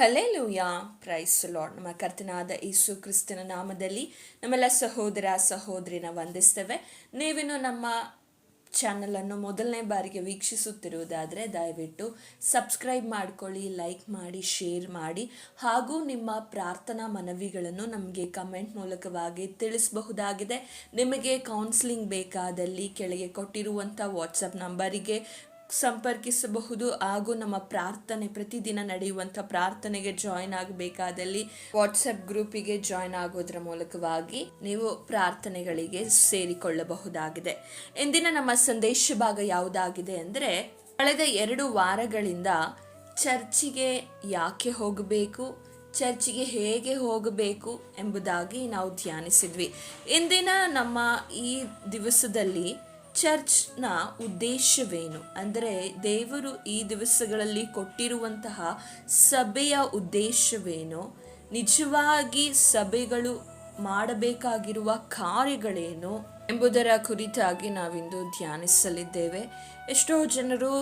Hallelujah price lord. ನಮ್ಮ ಕರ್ತನಾದ ಯೇಸು ಕ್ರಿಸ್ತನ ನಾಮದಲ್ಲಿ ನಮ್ಮೆಲ್ಲ ಸಹೋದರ, ಸಹೋದರಿನ ವಂದಿಸ್ತೇವೆ. ನೀವಿನ್ನು ನಮ್ಮ ಚಾನಲನ್ನು ಮೊದಲನೇ ಬಾರಿಗೆ ವೀಕ್ಷಿಸುತ್ತಿರುವುದಾದರೆ ದಯವಿಟ್ಟು ಸಬ್ಸ್ಕ್ರೈಬ್ ಮಾಡ್ಕೊಳ್ಳಿ ಲೈಕ್ ಮಾಡಿ ಶೇರ್ ಮಾಡಿ. ಹಾಗೂ ನಿಮ್ಮ ಪ್ರಾರ್ಥನಾ ಮನವಿಗಳನ್ನು ನಮಗೆ ಕಮೆಂಟ್ ಮೂಲಕವಾಗಿ ತಿಳಿಸಬಹುದಾಗಿದೆ. ನಿಮಗೆ ಕೌನ್ಸಿಲಿಂಗ್ ಬೇಕಾದಲ್ಲಿ ಕೆಳಗೆ ಕೊಟ್ಟಿರುವಂಥ ವಾಟ್ಸಪ್ ನಂಬರಿಗೆ ಸಂಪರ್ಕಿಸಬಹುದು ಹಾಗೂ ನಮ್ಮ ಪ್ರಾರ್ಥನೆ ಪ್ರತಿದಿನ ನಡೆಯುವಂಥ ಪ್ರಾರ್ಥನೆಗೆ ಜಾಯಿನ್ ಆಗಬೇಕಾದಲ್ಲಿ ವಾಟ್ಸಪ್ ಗ್ರೂಪಿಗೆ ಜಾಯಿನ್ ಆಗೋದ್ರ ಮೂಲಕವಾಗಿ ನೀವು ಪ್ರಾರ್ಥನೆಗಳಿಗೆ ಸೇರಿಕೊಳ್ಳಬಹುದಾಗಿದೆ. ಇಂದಿನ ನಮ್ಮ ಸಂದೇಶ ಭಾಗ ಯಾವುದಾಗಿದೆ ಅಂದರೆ, ಕಳೆದ ಎರಡು ವಾರಗಳಿಂದ ಚರ್ಚಿಗೆ ಯಾಕೆ ಹೋಗಬೇಕು, ಚರ್ಚಿಗೆ ಹೇಗೆ ಹೋಗಬೇಕು ಎಂಬುದಾಗಿ ನಾವು ಧ್ಯಾನಿಸಿದ್ವಿ. ಇಂದಿನ ನಮ್ಮ ಈ ದಿವಸದಲ್ಲಿ ಚರ್ಚ್ನ ಉದ್ದೇಶವೇನು? ಅಂದರೆ ದೇವರು ಈ ದಿವಸಗಳಲ್ಲಿ ಕೊಟ್ಟಿರುವಂತಹ ಸಭೆಯ ಉದ್ದೇಶವೇನು? ನಿಜವಾಗಿ ಸಭೆಗಳು ಮಾಡಬೇಕಾಗಿರುವ ಕಾರ್ಯಗಳೇನು ಎಂಬುದರ ಕುರಿತಾಗಿ ನಾವಿಂದು ಧ್ಯಾನಿಸಲಿದ್ದೇವೆ. ಎಷ್ಟೋ ಜನರು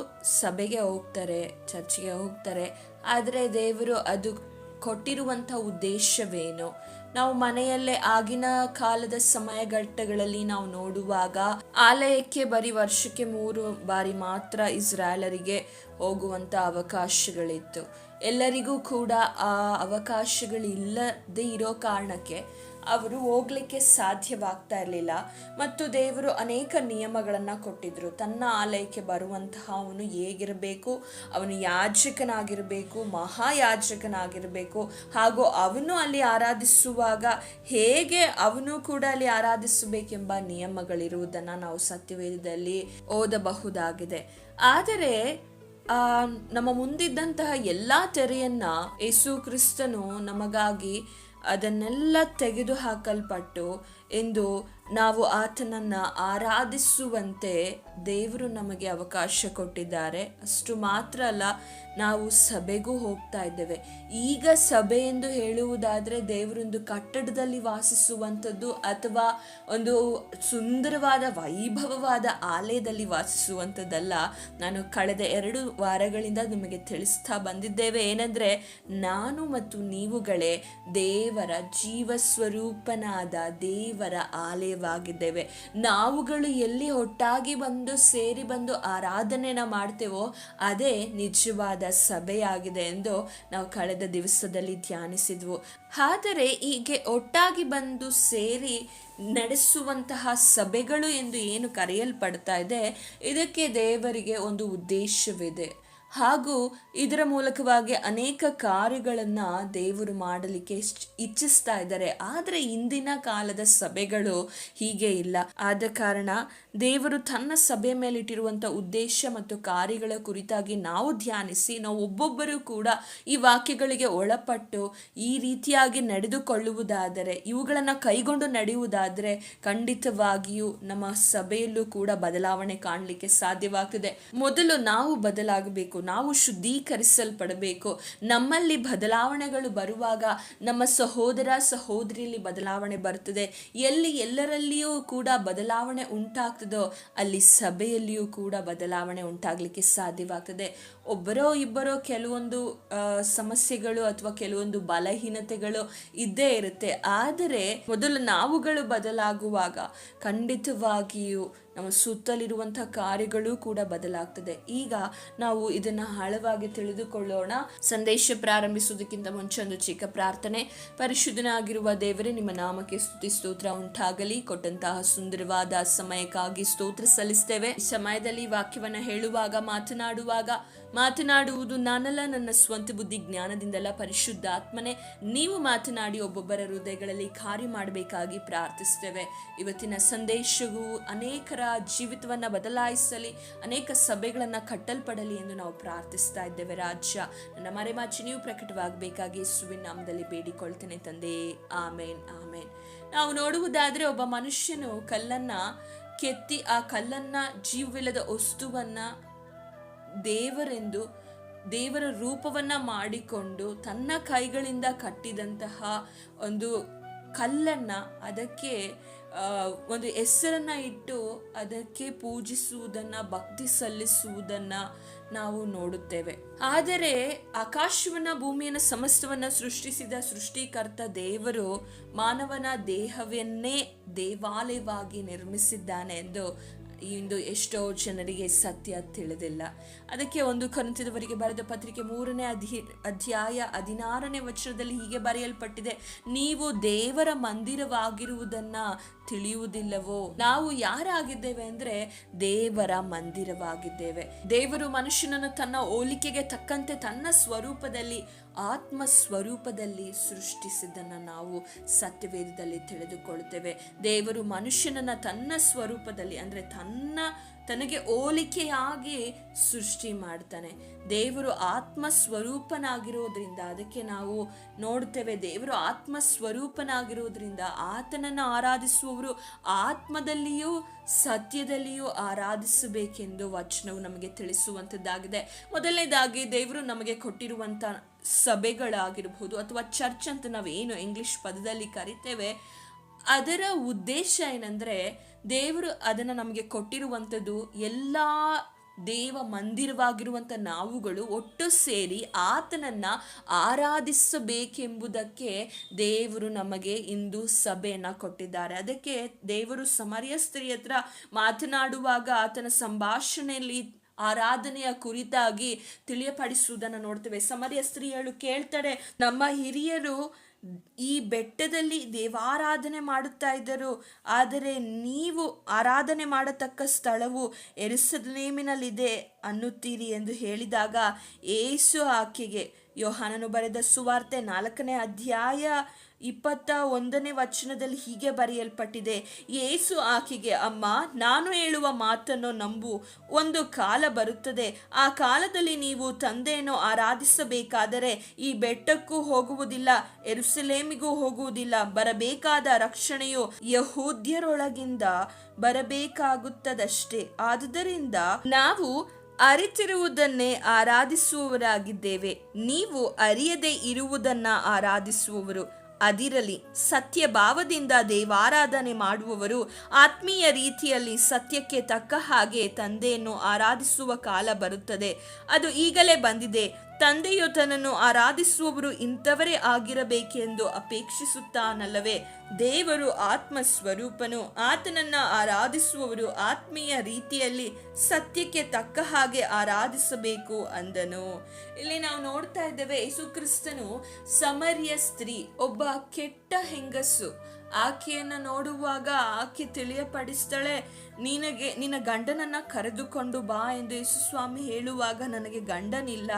ಸಭೆಗೆ ಹೋಗ್ತಾರೆ, ಚರ್ಚ್ಗೆ ಹೋಗ್ತಾರೆ, ಆದರೆ ದೇವರು ಅದು ಕೊಟ್ಟಿರುವಂಥ ಉದ್ದೇಶವೇನು? ನಾವು ಮನೆಯಲ್ಲೇ ಆಗಿನ ಕಾಲದ ಸಮಯಘಟ್ಟಗಳಲ್ಲಿ ನಾವು ನೋಡುವಾಗ ಆಲಯಕ್ಕೆ ಬರೀ ವರ್ಷಕ್ಕೆ ಮೂರು ಬಾರಿ ಮಾತ್ರ ಇಸ್ರಾಯಲರಿಗೆ ಹೋಗುವಂಥ ಅವಕಾಶಗಳಿತ್ತು. ಎಲ್ಲರಿಗೂ ಕೂಡ ಆ ಅವಕಾಶಗಳಿಲ್ಲದೇ ಇರೋ ಕಾರಣಕ್ಕೆ ಅವರು ಹೋಗ್ಲಿಕ್ಕೆ ಸಾಧ್ಯವಾಗ್ತಾ ಇರಲಿಲ್ಲ. ಮತ್ತು ದೇವರು ಅನೇಕ ನಿಯಮಗಳನ್ನು ಕೊಟ್ಟಿದ್ರು. ತನ್ನ ಆಲಯಕ್ಕೆ ಬರುವಂತಹ ಅವನು ಹೇಗಿರಬೇಕು, ಅವನು ಯಾಜಕನಾಗಿರಬೇಕು, ಮಹಾಯಾಜಕನಾಗಿರಬೇಕು, ಹಾಗೂ ಅವನು ಅಲ್ಲಿ ಆರಾಧಿಸುವಾಗ ಹೇಗೆ ಅವನು ಕೂಡ ಅಲ್ಲಿ ಆರಾಧಿಸಬೇಕೆಂಬ ನಿಯಮಗಳಿರುವುದನ್ನು ನಾವು ಸತ್ಯವೇದದಲ್ಲಿ ಓದಬಹುದಾಗಿದೆ. ಆದರೆ, ಆ, ನಮ್ಮ ಮುಂದಿದ್ದಂತಹ ಎಲ್ಲಾ ತೆರೆಯನ್ನ ಯೇಸು ಕ್ರಿಸ್ತನು ನಮಗಾಗಿ ಅದನ್ನೆಲ್ಲ ತೆಗೆದುಹಾಕಲ್ಪಟ್ಟು ಎಂದು ನಾವು ಆತನನ್ನು ಆರಾಧಿಸುವಂತೆ ದೇವರು ನಮಗೆ ಅವಕಾಶ ಕೊಟ್ಟಿದ್ದಾರೆ. ಅಷ್ಟು ಮಾತ್ರ ಅಲ್ಲ, ನಾವು ಸಭೆಗೂ ಹೋಗ್ತಾ ಇದ್ದೇವೆ. ಈಗ ಸಭೆ ಎಂದು ಹೇಳುವುದಾದರೆ ದೇವರೊಂದು ಕಟ್ಟಡದಲ್ಲಿ ವಾಸಿಸುವಂಥದ್ದು ಅಥವಾ ಒಂದು ಸುಂದರವಾದ ವೈಭವವಾದ ಆಲಯದಲ್ಲಿ ವಾಸಿಸುವಂಥದ್ದಲ್ಲ. ನಾನು ಕಳೆದ ಎರಡು ವಾರಗಳಿಂದ ನಿಮಗೆ ತಿಳಿಸ್ತಾ ಬಂದಿದ್ದೇವೆ. ಏನಂದರೆ ನಾನು ಮತ್ತು ನೀವುಗಳೇ ದೇವರ ಜೀವ ಸ್ವರೂಪನಾದ ದೇವರ ಆಲಯವಾಗಿದ್ದೇವೆ ನಾವುಗಳು ಎಲ್ಲಿ ಒಟ್ಟಾಗಿ ಬಂದು ಸೇರಿ ಬಂದು ಆರಾಧನೆನ ಮಾಡ್ತೇವೋ ಅದೇ ನಿಜವಾದ ಸಭೆಯಾಗಿದೆ ಎಂದು ನಾವು ಕಳೆದ ದಿವಸದಲ್ಲಿ ಧ್ಯಾನಿಸಿದ್ವು. ಆದರೆ ಹೀಗೆ ಒಟ್ಟಾಗಿ ಬಂದು ಸೇರಿ ನಡೆಸುವಂತಹ ಸಭೆಗಳು ಎಂದು ಏನು ಕರೆಯಲ್ಪಡ್ತಾ ಇದೆ, ಇದಕ್ಕೆ ದೇವರಿಗೆ ಒಂದು ಉದ್ದೇಶವಿದೆ. ಹಾಗೂ ಇದರ ಮೂಲಕವಾಗಿ ಅನೇಕ ಕಾರ್ಯಗಳನ್ನು ದೇವರು ಮಾಡಲಿಕ್ಕೆ ಇಚ್ಛಿಸ್ತಾ ಇದ್ದಾರೆ. ಆದರೆ ಇಂದಿನ ಕಾಲದ ಸಭೆಗಳು ಹೀಗೆ ಇಲ್ಲ. ಆದ ಕಾರಣ ದೇವರು ತನ್ನ ಸಭೆ ಮೇಲಿಟ್ಟಿರುವಂಥ ಉದ್ದೇಶ ಮತ್ತು ಕಾರ್ಯಗಳ ಕುರಿತಾಗಿ ನಾವು ಧ್ಯಾನಿಸಿ, ನಾವು ಒಬ್ಬೊಬ್ಬರು ಕೂಡ ಈ ವಾಕ್ಯಗಳಿಗೆ ಒಳಪಟ್ಟು ಈ ರೀತಿಯಾಗಿ ನಡೆದುಕೊಳ್ಳುವುದಾದರೆ, ಇವುಗಳನ್ನು ಕೈಗೊಂಡು ನಡೆಯುವುದಾದರೆ ಖಂಡಿತವಾಗಿಯೂ ನಮ್ಮ ಸಭೆಯಲ್ಲೂ ಕೂಡ ಬದಲಾವಣೆ ಕಾಣಲಿಕ್ಕೆ ಸಾಧ್ಯವಾಗ್ತದೆ. ಮೊದಲು ನಾವು ಬದಲಾಗಬೇಕು. ನಾವು ಶುದ್ಧೀಕರಿಸಲ್ಪಡಬೇಕು. ನಮ್ಮಲ್ಲಿ ಬದಲಾವಣೆಗಳು ಬರುವಾಗ ನಮ್ಮ ಸಹೋದರ ಸಹೋದರಿಯಲ್ಲಿ ಬದಲಾವಣೆ ಬರ್ತದೆ. ಎಲ್ಲಿ ಎಲ್ಲರಲ್ಲಿಯೂ ಕೂಡ ಬದಲಾವಣೆ ಉಂಟಾಗ್ತದೋ ಅಲ್ಲಿ ಸಭೆಯಲ್ಲಿಯೂ ಕೂಡ ಬದಲಾವಣೆ ಉಂಟಾಗಲಿಕ್ಕೆ ಸಾಧ್ಯವಾಗ್ತದೆ. ಒಬ್ಬರೋ ಇಬ್ಬರೋ ಕೆಲವೊಂದು ಸಮಸ್ಯೆಗಳು ಅಥವಾ ಕೆಲವೊಂದು ಬಲಹೀನತೆಗಳು ಇದ್ದೇ ಇರುತ್ತೆ. ಆದರೆ ಮೊದಲು ನಾವುಗಳು ಬದಲಾಗುವಾಗ ಖಂಡಿತವಾಗಿಯೂ ನಮ್ಮ ಸುತ್ತಲಿರುವಂಥ ಕಾರ್ಯಗಳು ಕೂಡ ಬದಲಾಗ್ತದೆ. ಈಗ ನಾವು ಇದನ್ನು ಆಳವಾಗಿ ತಿಳಿದುಕೊಳ್ಳೋಣ. ಸಂದೇಶ ಪ್ರಾರಂಭಿಸುವುದಕ್ಕಿಂತ ಮುಂಚೆ ಒಂದು ಚಿಕ್ಕ ಪ್ರಾರ್ಥನೆ. ಪರಿಶುದ್ಧನಾಗಿರುವ ದೇವರೇ, ನಿಮ್ಮ ನಾಮಕ್ಕೆ ಸ್ತುತಿ, ಸ್ತೋತ್ರ ಉಂಟಾಗಲಿ. ಕೊಟ್ಟಂತಹ ಸುಂದರವಾದ ಸಮಯಕ್ಕಾಗಿ ಸ್ತೋತ್ರ ಸಲ್ಲಿಸ್ತೇವೆ. ಸಮಯದಲ್ಲಿ ವಾಕ್ಯವನ್ನು ಹೇಳುವಾಗ, ಮಾತನಾಡುವಾಗ ಮಾತನಾಡುವುದು ನಾನಲ್ಲ, ನನ್ನ ಸ್ವಂತ ಬುದ್ಧಿ ಜ್ಞಾನದಿಂದಲ್ಲ ಪರಿಶುದ್ಧ ಆತ್ಮನೇ. ನೀವು ಮಾತನಾಡಿ ಒಬ್ಬೊಬ್ಬರ ಹೃದಯಗಳಲ್ಲಿ ಕಾರ್ಯ ಮಾಡಬೇಕಾಗಿ ಪ್ರಾರ್ಥಿಸ್ತೇವೆ ಇವತ್ತಿನ ಸಂದೇಶವು ಅನೇಕರ ಜೀವಿತವನ್ನು ಬದಲಾಯಿಸಲಿ, ಅನೇಕ ಸಭೆಗಳನ್ನು ಕಟ್ಟಲ್ಪಡಲಿ ಎಂದು ನಾವು ಪ್ರಾರ್ಥಿಸ್ತಾ ಇದ್ದೇವೆ ರಾಜ್ಯ. ನನ್ನ ಮರೆಮಾಚಿ ಪ್ರಕಟವಾಗಬೇಕಾಗಿ ಸುವಿನ ನಾಮದಲ್ಲಿ ಬೇಡಿಕೊಳ್ತೇನೆ ತಂದೆ. ಆಮೇನ್ ಆಮೇನ್. ನಾವು ನೋಡುವುದಾದರೆ ಒಬ್ಬ ಮನುಷ್ಯನು ಕಲ್ಲನ್ನು ಕೆತ್ತಿ, ಆ ಕಲ್ಲನ್ನು ಜೀವವಿಲ್ಲದ ವಸ್ತುವನ್ನು ದೇವರೆಂದು, ದೇವರ ರೂಪವನ್ನ ಮಾಡಿಕೊಂಡು ತನ್ನ ಕೈಗಳಿಂದ ಕಟ್ಟಿದಂತಹ ಒಂದು ಕಲ್ಲನ್ನ ಅದಕ್ಕೆ ಒಂದು ಹೆಸರನ್ನು ಇಟ್ಟು ಅದಕ್ಕೆ ಪೂಜಿಸುವುದನ್ನ, ಭಕ್ತಿ ಸಲ್ಲಿಸುವುದನ್ನ ನಾವು ನೋಡುತ್ತೇವೆ. ಆದರೆ ಆಕಾಶವನ್ನ, ಭೂಮಿಯನ್ನ, ಸಮಸ್ತವನ್ನ ಸೃಷ್ಟಿಸಿದ ಸೃಷ್ಟಿಕರ್ತ ದೇವರು ಮಾನವನ ದೇಹವನ್ನೇ ದೇವಾಲಯವಾಗಿ ನಿರ್ಮಿಸಿದ್ದಾನೆ ಎಂದು ಇಂದು ಎಷ್ಟೋ ಜನರಿಗೆ ಸತ್ಯ ತಿಳಿದಿಲ್ಲ. ಅದಕ್ಕೆ ಒಂದು ಕರುತಿದವರಿಗೆ ಬರೆದ ಪತ್ರಿಕೆ ಮೂರನೇ ಅಧಿ, ಅಧ್ಯಾಯ ಹದಿನಾರನೇ ವಚನದಲ್ಲಿ ಹೀಗೆ ಬರೆಯಲ್ಪಟ್ಟಿದೆ. ನೀವು ದೇವರ ಮಂದಿರವಾಗಿರುವುದನ್ನ ತಿಳಿಯುವುದಿಲ್ಲವೋ? ನಾವು ಯಾರಾಗಿದ್ದೇವೆ ಅಂದ್ರೆ ದೇವರ ಮಂದಿರವಾಗಿದ್ದೇವೆ. ದೇವರು ಮನುಷ್ಯನನ್ನು ತನ್ನ ಹೋಲಿಕೆಗೆ ತಕ್ಕಂತೆ ತನ್ನ ಸ್ವರೂಪದಲ್ಲಿ ಆತ್ಮ ಸ್ವರೂಪದಲ್ಲಿ ಸೃಷ್ಟಿಸಿದ್ದನ್ನು ನಾವು ಸತ್ಯವೇದದಲ್ಲಿ ತಿಳಿದುಕೊಳ್ಳುತ್ತೇವೆ. ದೇವರು ಮನುಷ್ಯನನ್ನ ತನ್ನ ಸ್ವರೂಪದಲ್ಲಿ ಅಂದ್ರೆ ತನ್ನ ತನಗೆ ಹೋಲಿಕೆಯಾಗಿ ಸೃಷ್ಟಿ ಮಾಡ್ತಾನೆ. ದೇವರು ಆತ್ಮ ಸ್ವರೂಪನಾಗಿರೋದ್ರಿಂದ ಅದಕ್ಕೆ ನಾವು ನೋಡ್ತೇವೆ, ದೇವರು ಆತ್ಮ ಸ್ವರೂಪನಾಗಿರೋದ್ರಿಂದ ಆತನನ್ನು ಆರಾಧಿಸುವವರು ಆತ್ಮದಲ್ಲಿಯೂ ಸತ್ಯದಲ್ಲಿಯೂ ಆರಾಧಿಸಬೇಕೆಂದು ವಚನವು ನಮಗೆ ತಿಳಿಸುವಂಥದ್ದಾಗಿದೆ. ಮೊದಲನೇದಾಗಿ, ದೇವರು ನಮಗೆ ಕೊಟ್ಟಿರುವಂಥ ಸಭೆಗಳಾಗಿರಬಹುದು ಅಥವಾ ಚರ್ಚ್ ಅಂತ ನಾವೇನು ಇಂಗ್ಲಿಷ್ ಪದದಲ್ಲಿ ಕರಿತೇವೆ, ಅದರ ಉದ್ದೇಶ ಏನಂದ್ರೆ ದೇವರು ಅದನ್ನು ನಮಗೆ ಕೊಟ್ಟಿರುವಂಥದ್ದು ಎಲ್ಲ ದೇವ ಮಂದಿರವಾಗಿರುವಂಥ ನಾವುಗಳು ಒಟ್ಟು ಸೇರಿ ಆತನನ್ನ ಆರಾಧಿಸಬೇಕೆಂಬುದಕ್ಕೆ ದೇವರು ನಮಗೆ ಇಂದು ಸಭೆಯನ್ನು ಕೊಟ್ಟಿದ್ದಾರೆ. ಅದಕ್ಕೆ ದೇವರು ಸಮರ್ಯ ಸ್ತ್ರೀ ಹತ್ರ ಮಾತನಾಡುವಾಗ ಆತನ ಸಂಭಾಷಣೆಯಲ್ಲಿ ಆರಾಧನೆಯ ಕುರಿತಾಗಿ ತಿಳಿಯಪಡಿಸುವುದನ್ನು ನೋಡ್ತೇವೆ. ಸಮರ್ಯ ಸ್ತ್ರೀಯಳು ಕೇಳ್ತಾರೆ, ನಮ್ಮ ಹಿರಿಯರು ಈ ಬೆಟ್ಟದಲ್ಲಿ ದೇವಾರಾಧನೆ ಮಾಡುತ್ತಾ ಇದ್ದರು, ಆದರೆ ನೀವು ಆರಾಧನೆ ಮಾಡತಕ್ಕ ಸ್ಥಳವು ಎರುಸಲೇಮಿನಲ್ಲಿದೆ ಅನ್ನುತ್ತೀರಿ ಎಂದು ಹೇಳಿದಾಗ ಏಸು ಆಕೆಗೆ ಯೋಹಾನನು ಬರೆದ ಸುವಾರ್ತೆ ನಾಲ್ಕನೇ ಅಧ್ಯಾಯ ಇಪ್ಪತ್ತ ಒಂದನೇ ವಚನದಲ್ಲಿ ಹೀಗೆ ಬರೆಯಲ್ಪಟ್ಟಿದೆ ಏಸು ಆಕೆಗೆ, ಅಮ್ಮ, ನಾನು ಹೇಳುವ ಮಾತನ್ನು ನಂಬು. ಒಂದು ಕಾಲ ಬರುತ್ತದೆ. ಆ ಕಾಲದಲ್ಲಿ ನೀವು ತಂದೆಯನ್ನು ಆರಾಧಿಸಬೇಕಾದರೆ ಈ ಬೆಟ್ಟಕ್ಕೂ ಹೋಗುವುದಿಲ್ಲ ಎರುಸಲೇಮಿಗೂ ಹೋಗುವುದಿಲ್ಲ. ಬರಬೇಕಾದ ರಕ್ಷಣೆಯು ಯಹೂದ್ಯರೊಳಗಿಂದ ಬರಬೇಕಾಗುತ್ತದಷ್ಟೇ. ಆದುದರಿಂದ ನಾವು ಅರಿತಿರುವುದನ್ನೇ ಆರಾಧಿಸುವವರಾಗಿದ್ದೇವೆ. ನೀವು ಅರಿಯದೇ ಇರುವುದನ್ನ ಆರಾಧಿಸುವವರು. ಅದಿರಲಿ ಸತ್ಯ ಭಾವದಿಂದ ದೇವಾರಾಧನೆ ಮಾಡುವವರು ಆತ್ಮೀಯ ರೀತಿಯಲ್ಲಿ ಸತ್ಯಕ್ಕೆ ತಕ್ಕ ಹಾಗೆ ತಂದೆಯನ್ನು ಆರಾಧಿಸುವ ಕಾಲ ಬರುತ್ತದೆ. ಅದು ಈಗಲೇ ಬಂದಿದೆ. ತಂದೆಯು ತನ್ನನ್ನು ಆರಾಧಿಸುವವರು ಇಂಥವರೇ ಆಗಿರಬೇಕೆಂದು ಅಪೇಕ್ಷಿಸುತ್ತಾನಲ್ಲವೇ? ದೇವರು ಆತ್ಮ ಸ್ವರೂಪನು ಆತನನ್ನ ಆರಾಧಿಸುವವರು ಆತ್ಮೀಯ ರೀತಿಯಲ್ಲಿ ಸತ್ಯಕ್ಕೆ ತಕ್ಕ ಹಾಗೆ ಆರಾಧಿಸಬೇಕು ಅಂದನು. ಇಲ್ಲಿ ನಾವು ನೋಡ್ತಾ ಇದ್ದೇವೆ, ಯೇಸುಕ್ರಿಸ್ತನು ಸಮರ್ಯ ಸ್ತ್ರೀ, ಒಬ್ಬ ಕೆಟ್ಟ ಹೆಂಗಸು. ಆಕೆಯನ್ನು ನೋಡುವಾಗ ಆಕೆ ತಿಳಿಯಪಡಿಸ್ತಾಳೆ, ನಿನಗೆ, ನಿನ್ನ ಗಂಡನನ್ನ ಕರೆದುಕೊಂಡು ಬಾ ಎಂದು ಯೇಸುಸ್ವಾಮಿ ಹೇಳುವಾಗ ನನಗೆ ಗಂಡನಿಲ್ಲ.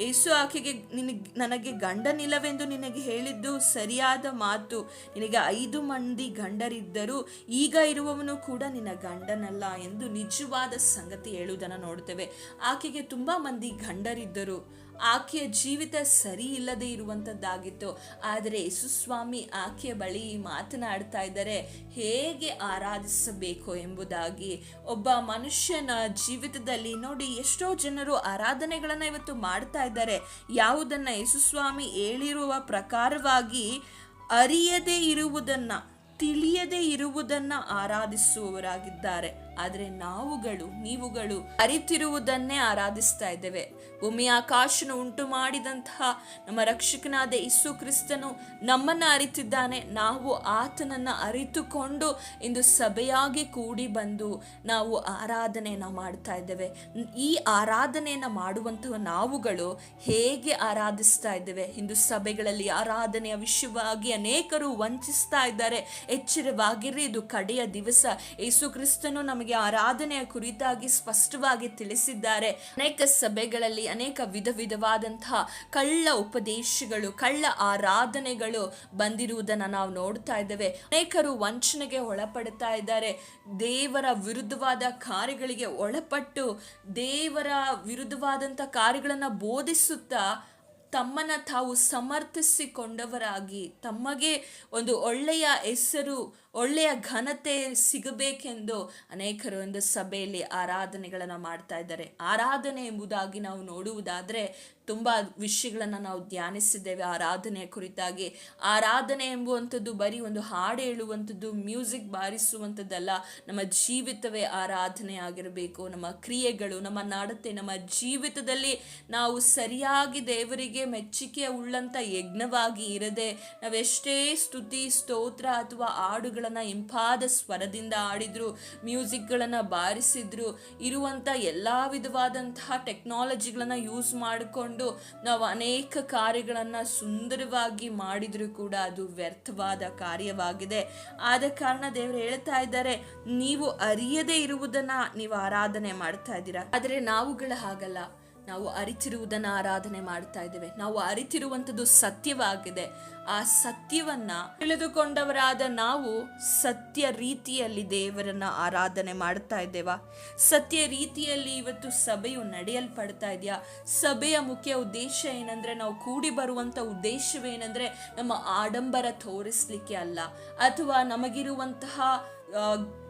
ಯೇಸು ಆಕೆಗೆ, ನಿನಗೆ, ನನಗೆ ಗಂಡನಿಲ್ಲವೆಂದು ನಿನಗೆ ಹೇಳಿದ್ದು ಸರಿಯಾದ ಮಾತು. ನಿನಗೆ ಐದು ಮಂದಿ ಗಂಡರಿದ್ದರು ಈಗ ಇರುವವನು ಕೂಡ ನಿನ್ನ ಗಂಡನಲ್ಲ ಎಂದು ನಿಜವಾದ ಸಂಗತಿ ಹೇಳುವುದನ್ನು ನೋಡ್ತೇವೆ ಆಕೆಗೆ ತುಂಬ ಮಂದಿ ಗಂಡರಿದ್ದರು. ಆಕೆಯ ಜೀವಿತ ಸರಿ ಇಲ್ಲದೆ ಇರುವಂಥದ್ದಾಗಿತ್ತು. ಆದರೆ ಯೇಸುಸ್ವಾಮಿ ಆಕೆಯ ಬಳಿ ಮಾತನಾಡ್ತಾ ಇದ್ದಾರೆ, ಹೇಗೆ ಆರಾಧಿಸಬೇಕು ಎಂಬುದಾಗಿ. ಒಬ್ಬ ಮನುಷ್ಯನ ಜೀವಿತದಲ್ಲಿ ನೋಡಿ ಎಷ್ಟೋ ಜನರು ಆರಾಧನೆಗಳನ್ನು ಇವತ್ತು ಮಾಡ್ತಾ ಇದ್ದಾರೆ. ಯಾವುದನ್ನು ಯೇಸುಸ್ವಾಮಿ ಹೇಳಿರುವ ಪ್ರಕಾರವಾಗಿ ಅರಿಯದೇ ಇರುವುದನ್ನು, ತಿಳಿಯದೇ ಇರುವುದನ್ನು ಆರಾಧಿಸುವವರಾಗಿದ್ದಾರೆ. ಆದರೆ ನಾವುಗಳು, ನೀವುಗಳು ಅರಿತಿರುವುದನ್ನೇ ಆರಾಧಿಸ್ತಾ ಇದ್ದೇವೆ. ಭೂಮಿ ಆಕಾಶನು ಉಂಟು ಮಾಡಿದಂತಹ ನಮ್ಮ ರಕ್ಷಕನಾದ ಯೇಸು ಕ್ರಿಸ್ತನು ನಮ್ಮನ್ನ ಅರಿತಿದ್ದಾನೆ. ನಾವು ಆತನನ್ನ ಅರಿತುಕೊಂಡು ಇಂದು ಸಭೆಯಾಗಿ ಕೂಡಿ ಬಂದು ನಾವು ಆರಾಧನೆಯನ್ನ ಮಾಡ್ತಾ ಇದ್ದೇವೆ. ಈ ಆರಾಧನೆಯನ್ನ ಮಾಡುವಂತಹ ನಾವುಗಳು ಹೇಗೆ ಆರಾಧಿಸ್ತಾ ಇದ್ದೇವೆ? ಇಂದು ಸಭೆಗಳಲ್ಲಿ ಆರಾಧನೆಯ ವಿಷಯವಾಗಿ ಅನೇಕರು ವಂಚಿಸ್ತಾ ಇದ್ದಾರೆ. ಎಚ್ಚರವಾಗಿರಿ, ಇದು ಕಡೆಯ ದಿವಸ. ಯೇಸು ಕ್ರಿಸ್ತನು ನಮಗೆ ಆರಾಧನೆಯ ಕುರಿತಾಗಿ ಸ್ಪಷ್ಟವಾಗಿ ತಿಳಿಸಿದ್ದಾರೆ. ಅನೇಕ ಸಭೆಗಳಲ್ಲಿ ಅನೇಕ ವಿಧ ವಿಧವಾದಂತಹ ಕಳ್ಳ ಉಪದೇಶಗಳು, ಕಳ್ಳ ಆರಾಧನೆಗಳು ಬಂದಿರುವುದನ್ನು ನಾವು ನೋಡ್ತಾ ಇದ್ದೇವೆ. ಅನೇಕರು ವಂಚನೆಗೆ ಒಳಪಡ್ತಾ ಇದ್ದಾರೆ. ದೇವರ ವಿರುದ್ಧವಾದ ಕಾರ್ಯಗಳಿಗೆ ಒಳಪಟ್ಟು ದೇವರ ವಿರುದ್ಧವಾದಂಥ ಕಾರ್ಯಗಳನ್ನು ಬೋಧಿಸುತ್ತಾ ತಮ್ಮನ್ನ ತಾವು ಸಮರ್ಥಿಸಿಕೊಂಡವರಾಗಿ ತಮಗೆ ಒಂದು ಒಳ್ಳೆಯ ಹೆಸರು ಒಳ್ಳೆಯ ಘನತೆ ಸಿಗಬೇಕೆಂದು ಅನೇಕರು ಒಂದು ಸಭೆಯಲ್ಲಿ ಆರಾಧನೆಗಳನ್ನು ಮಾಡ್ತಾ ಇದ್ದಾರೆ. ಆರಾಧನೆ ಎಂಬುದಾಗಿ ನಾವು ನೋಡುವುದಾದರೆ ತುಂಬ ವಿಷಯಗಳನ್ನು ನಾವು ಧ್ಯಾನಿಸಿದ್ದೇವೆ ಆರಾಧನೆಯ ಕುರಿತಾಗಿ. ಆರಾಧನೆ ಎಂಬುವಂಥದ್ದು ಬರೀ ಒಂದು ಹಾಡು ಹೇಳುವಂಥದ್ದು, ಮ್ಯೂಸಿಕ್ ಬಾರಿಸುವಂಥದ್ದಲ್ಲ. ನಮ್ಮ ಜೀವಿತವೇ ಆರಾಧನೆ ಆಗಿರಬೇಕು. ನಮ್ಮ ಕ್ರಿಯೆಗಳು, ನಮ್ಮ ನಡತೆ, ನಮ್ಮ ಜೀವಿತದಲ್ಲಿ ನಾವು ಸರಿಯಾಗಿ ದೇವರಿಗೆ ಮೆಚ್ಚುಗೆ ಉಳ್ಳಂಥ ಯಜ್ಞವಾಗಿ ಇರದೆ ನಾವೆಷ್ಟೇ ಸ್ತುತಿ, ಸ್ತೋತ್ರ ಅಥವಾ ಹಾಡುಗಳನ್ನು ಇಂಪಾದ ಸ್ವರದಿಂದ ಆಡಿದ್ರು, ಮ್ಯೂಸಿಕ್ಗಳನ್ನು ಬಾರಿಸಿದ್ರು ಇರುವಂಥ ಎಲ್ಲ ವಿಧವಾದಂತಹ ಟೆಕ್ನಾಲಜಿಗಳನ್ನು ಯೂಸ್ ಮಾಡಿಕೊಂಡು ನಾವು ಅನೇಕ ಕಾರ್ಯಗಳನ್ನು ಸುಂದರವಾಗಿ ಮಾಡಿದರೂ ಕೂಡ ಅದು ವ್ಯರ್ಥವಾದ ಕಾರ್ಯವಾಗಿದೆ. ಆದ ಕಾರಣ ದೇವರು ಹೇಳ್ತಾ ಇದ್ದಾರೆ, ನೀವು ಅರಿಯದೇ ಇರುವುದನ್ನ ನೀವು ಆರಾಧನೆ ಮಾಡ್ತಾ ಇದ್ದೀರಾ. ಆದರೆ ನಾವುಗಳ ಹಾಗಲ್ಲ. ನಾವು ಅರಿತಿರುವುದನ್ನು ಆರಾಧನೆ ಮಾಡ್ತಾ ಇದ್ದೇವೆ. ನಾವು ಅರಿತಿರುವಂಥದ್ದು ಸತ್ಯವಾಗಿದೆ. ಆ ಸತ್ಯವನ್ನ ತಿಳಿದುಕೊಂಡವರಾದ ನಾವು ಸತ್ಯ ರೀತಿಯಲ್ಲಿ ದೇವರನ್ನ ಆರಾಧನೆ ಮಾಡ್ತಾ ಇದ್ದೇವಾ? ಸತ್ಯ ರೀತಿಯಲ್ಲಿ ಇವತ್ತು ಸಭೆಯು ನಡೆಯಲ್ಪಡ್ತಾ ಇದೆಯಾ? ಸಭೆಯ ಮುಖ್ಯ ಉದ್ದೇಶ ಏನಂದ್ರೆ ನಾವು ಕೂಡಿ ಬರುವಂಥ ಉದ್ದೇಶವೇನೆಂದರೆ ನಮ್ಮ ಆಡಂಬರ ತೋರಿಸ್ಲಿಕ್ಕೆ ಅಲ್ಲ. ಅಥವಾ ನಮಗಿರುವಂತಹ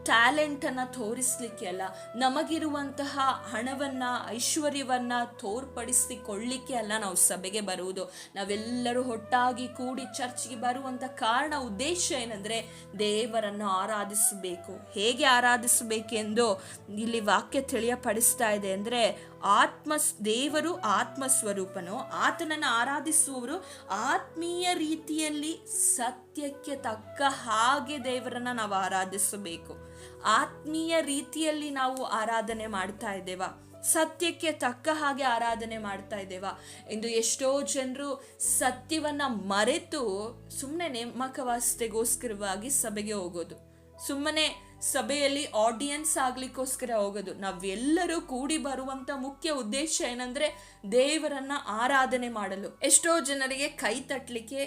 ಟ್ಯಾಲೆಂಟ್ ಅನ್ನ ತೋರಿಸ್ಲಿಕ್ಕೆ ಅಲ್ಲ ನಮಗಿರುವಂತಹ ಹಣವನ್ನ, ಐಶ್ವರ್ಯವನ್ನ ತೋರ್ಪಡಿಸಿಕೊಳ್ಳಿಕ್ಕೆ ಅಲ್ಲ ನಾವು ಸಭೆಗೆ ಬರುವುದು. ನಾವೆಲ್ಲರೂ ಒಟ್ಟಾಗಿ ಕೂಡಿ ಚರ್ಚ್ಗೆ ಬರುವಂತ ಕಾರಣ, ಉದ್ದೇಶ ಏನಂದ್ರೆ, ದೇವರನ್ನು ಆರಾಧಿಸಬೇಕು. ಹೇಗೆ ಆರಾಧಿಸಬೇಕೆಂದು ಇಲ್ಲಿ ವಾಕ್ಯ ತಿಳಿಯಪಡಿಸ್ತಾ ಇದೆ ಅಂದ್ರೆ ಆತ್ಮ ದೇವರು ಆತ್ಮ ಸ್ವರೂಪನು ಆತನನ್ನು ಆರಾಧಿಸುವವರು ಆತ್ಮೀಯ ರೀತಿಯಲ್ಲಿ ಸತ್ಯಕ್ಕೆ ತಕ್ಕ ಹಾಗೆ ದೇವರನ್ನ ನಾವು ಆರಾಧಿಸಬೇಕು. ಆತ್ಮೀಯ ರೀತಿಯಲ್ಲಿ ನಾವು ಆರಾಧನೆ ಮಾಡ್ತಾ ಇದ್ದೇವಾ? ಸತ್ಯಕ್ಕೆ ತಕ್ಕ ಹಾಗೆ ಆರಾಧನೆ ಮಾಡ್ತಾ ಇದ್ದೇವಾ? ಎಂದು ಎಷ್ಟೋ ಜನರು ಸತ್ಯವನ್ನ ಮರೆತು ಸುಮ್ಮನೆ ನೇಮಕವಾಸ್ತೆಗೋಸ್ಕರವಾಗಿ ಸಭೆಗೆ ಹೋಗೋದು. ಸುಮ್ಮನೆ ಸಭೆಯಲ್ಲಿ ಆಡಿಯನ್ಸ್ ಆಗ್ಲಿಕ್ಕೋಸ್ಕರ ಹೋಗೋದು. ನಾವೆಲ್ಲರೂ ಕೂಡಿ ಬರುವಂತ ಮುಖ್ಯ ಉದ್ದೇಶ ಏನಂದ್ರೆ ದೇವರನ್ನ ಆರಾಧನೆ ಮಾಡಲು. ಎಷ್ಟೋ ಜನರಿಗೆ ಕೈ ತಟ್ಟಲಿಕ್ಕೆ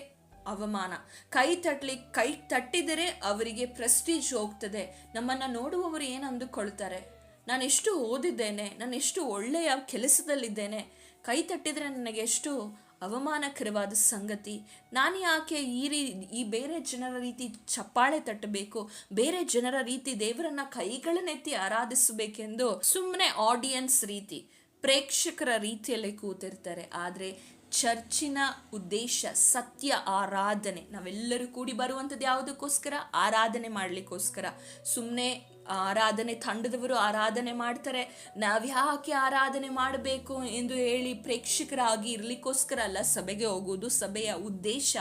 ಅವಮಾನ. ಕೈ ತಟ್ಲಿ, ಕೈ ತಟ್ಟಿದರೆ ಅವರಿಗೆ ಪ್ರೆಸ್ಟೀಜ್ ಹೋಗ್ತದೆ. ನಮ್ಮನ್ನ ನೋಡುವವರು ಏನು ಅಂದುಕೊಳ್ತಾರೆ? ನಾನು ಎಷ್ಟು ಓದಿದ್ದೇನೆ, ನಾನು ಎಷ್ಟು ಒಳ್ಳೆಯ ಕೆಲಸದಲ್ಲಿದ್ದೇನೆ, ಕೈ ತಟ್ಟಿದರೆ ನನಗೆ ಎಷ್ಟು ಅವಮಾನಕರವಾದ ಸಂಗತಿ. ನಾನು ಯಾಕೆ ಈ ರೀ, ಈ ಬೇರೆ ಜನರ ರೀತಿ ಚಪ್ಪಾಳೆ ತಟ್ಟಬೇಕು? ಬೇರೆ ಜನರ ರೀತಿ ದೇವರನ್ನ ಕೈಗಳನ್ನೆತ್ತಿ ಆರಾಧಿಸಬೇಕೆಂದು ಸುಮ್ಮನೆ ಆಡಿಯನ್ಸ್ ರೀತಿ, ಪ್ರೇಕ್ಷಕರ ರೀತಿಯಲ್ಲಿ ಕೂತಿರ್ತಾರೆ. ಆದರೆ ಚರ್ಚಿನ ಉದ್ದೇಶ ಸತ್ಯ ಆರಾಧನೆ. ನಾವೆಲ್ಲರೂ ಕೂಡಿ ಬರುವಂಥದ್ದು ಯಾವುದಕ್ಕೋಸ್ಕರ? ಆರಾಧನೆ ಮಾಡಲಿಕ್ಕೋಸ್ಕರ. ಸುಮ್ಮನೆ ಆರಾಧನೆ ತಂಡದವರು ಆರಾಧನೆ ಮಾಡ್ತಾರೆ. ನಾವ್ಯಾಕೆ ಆರಾಧನೆ ಮಾಡಬೇಕು ಎಂದು ಹೇಳಿ ಪ್ರೇಕ್ಷಕರಾಗಿ ಇರಲಿಕ್ಕೋಸ್ಕರ ಅಲ್ಲ, ಸಭೆಗೆ ಹೋಗುವುದು ಸಭೆಯ ಉದ್ದೇಶ.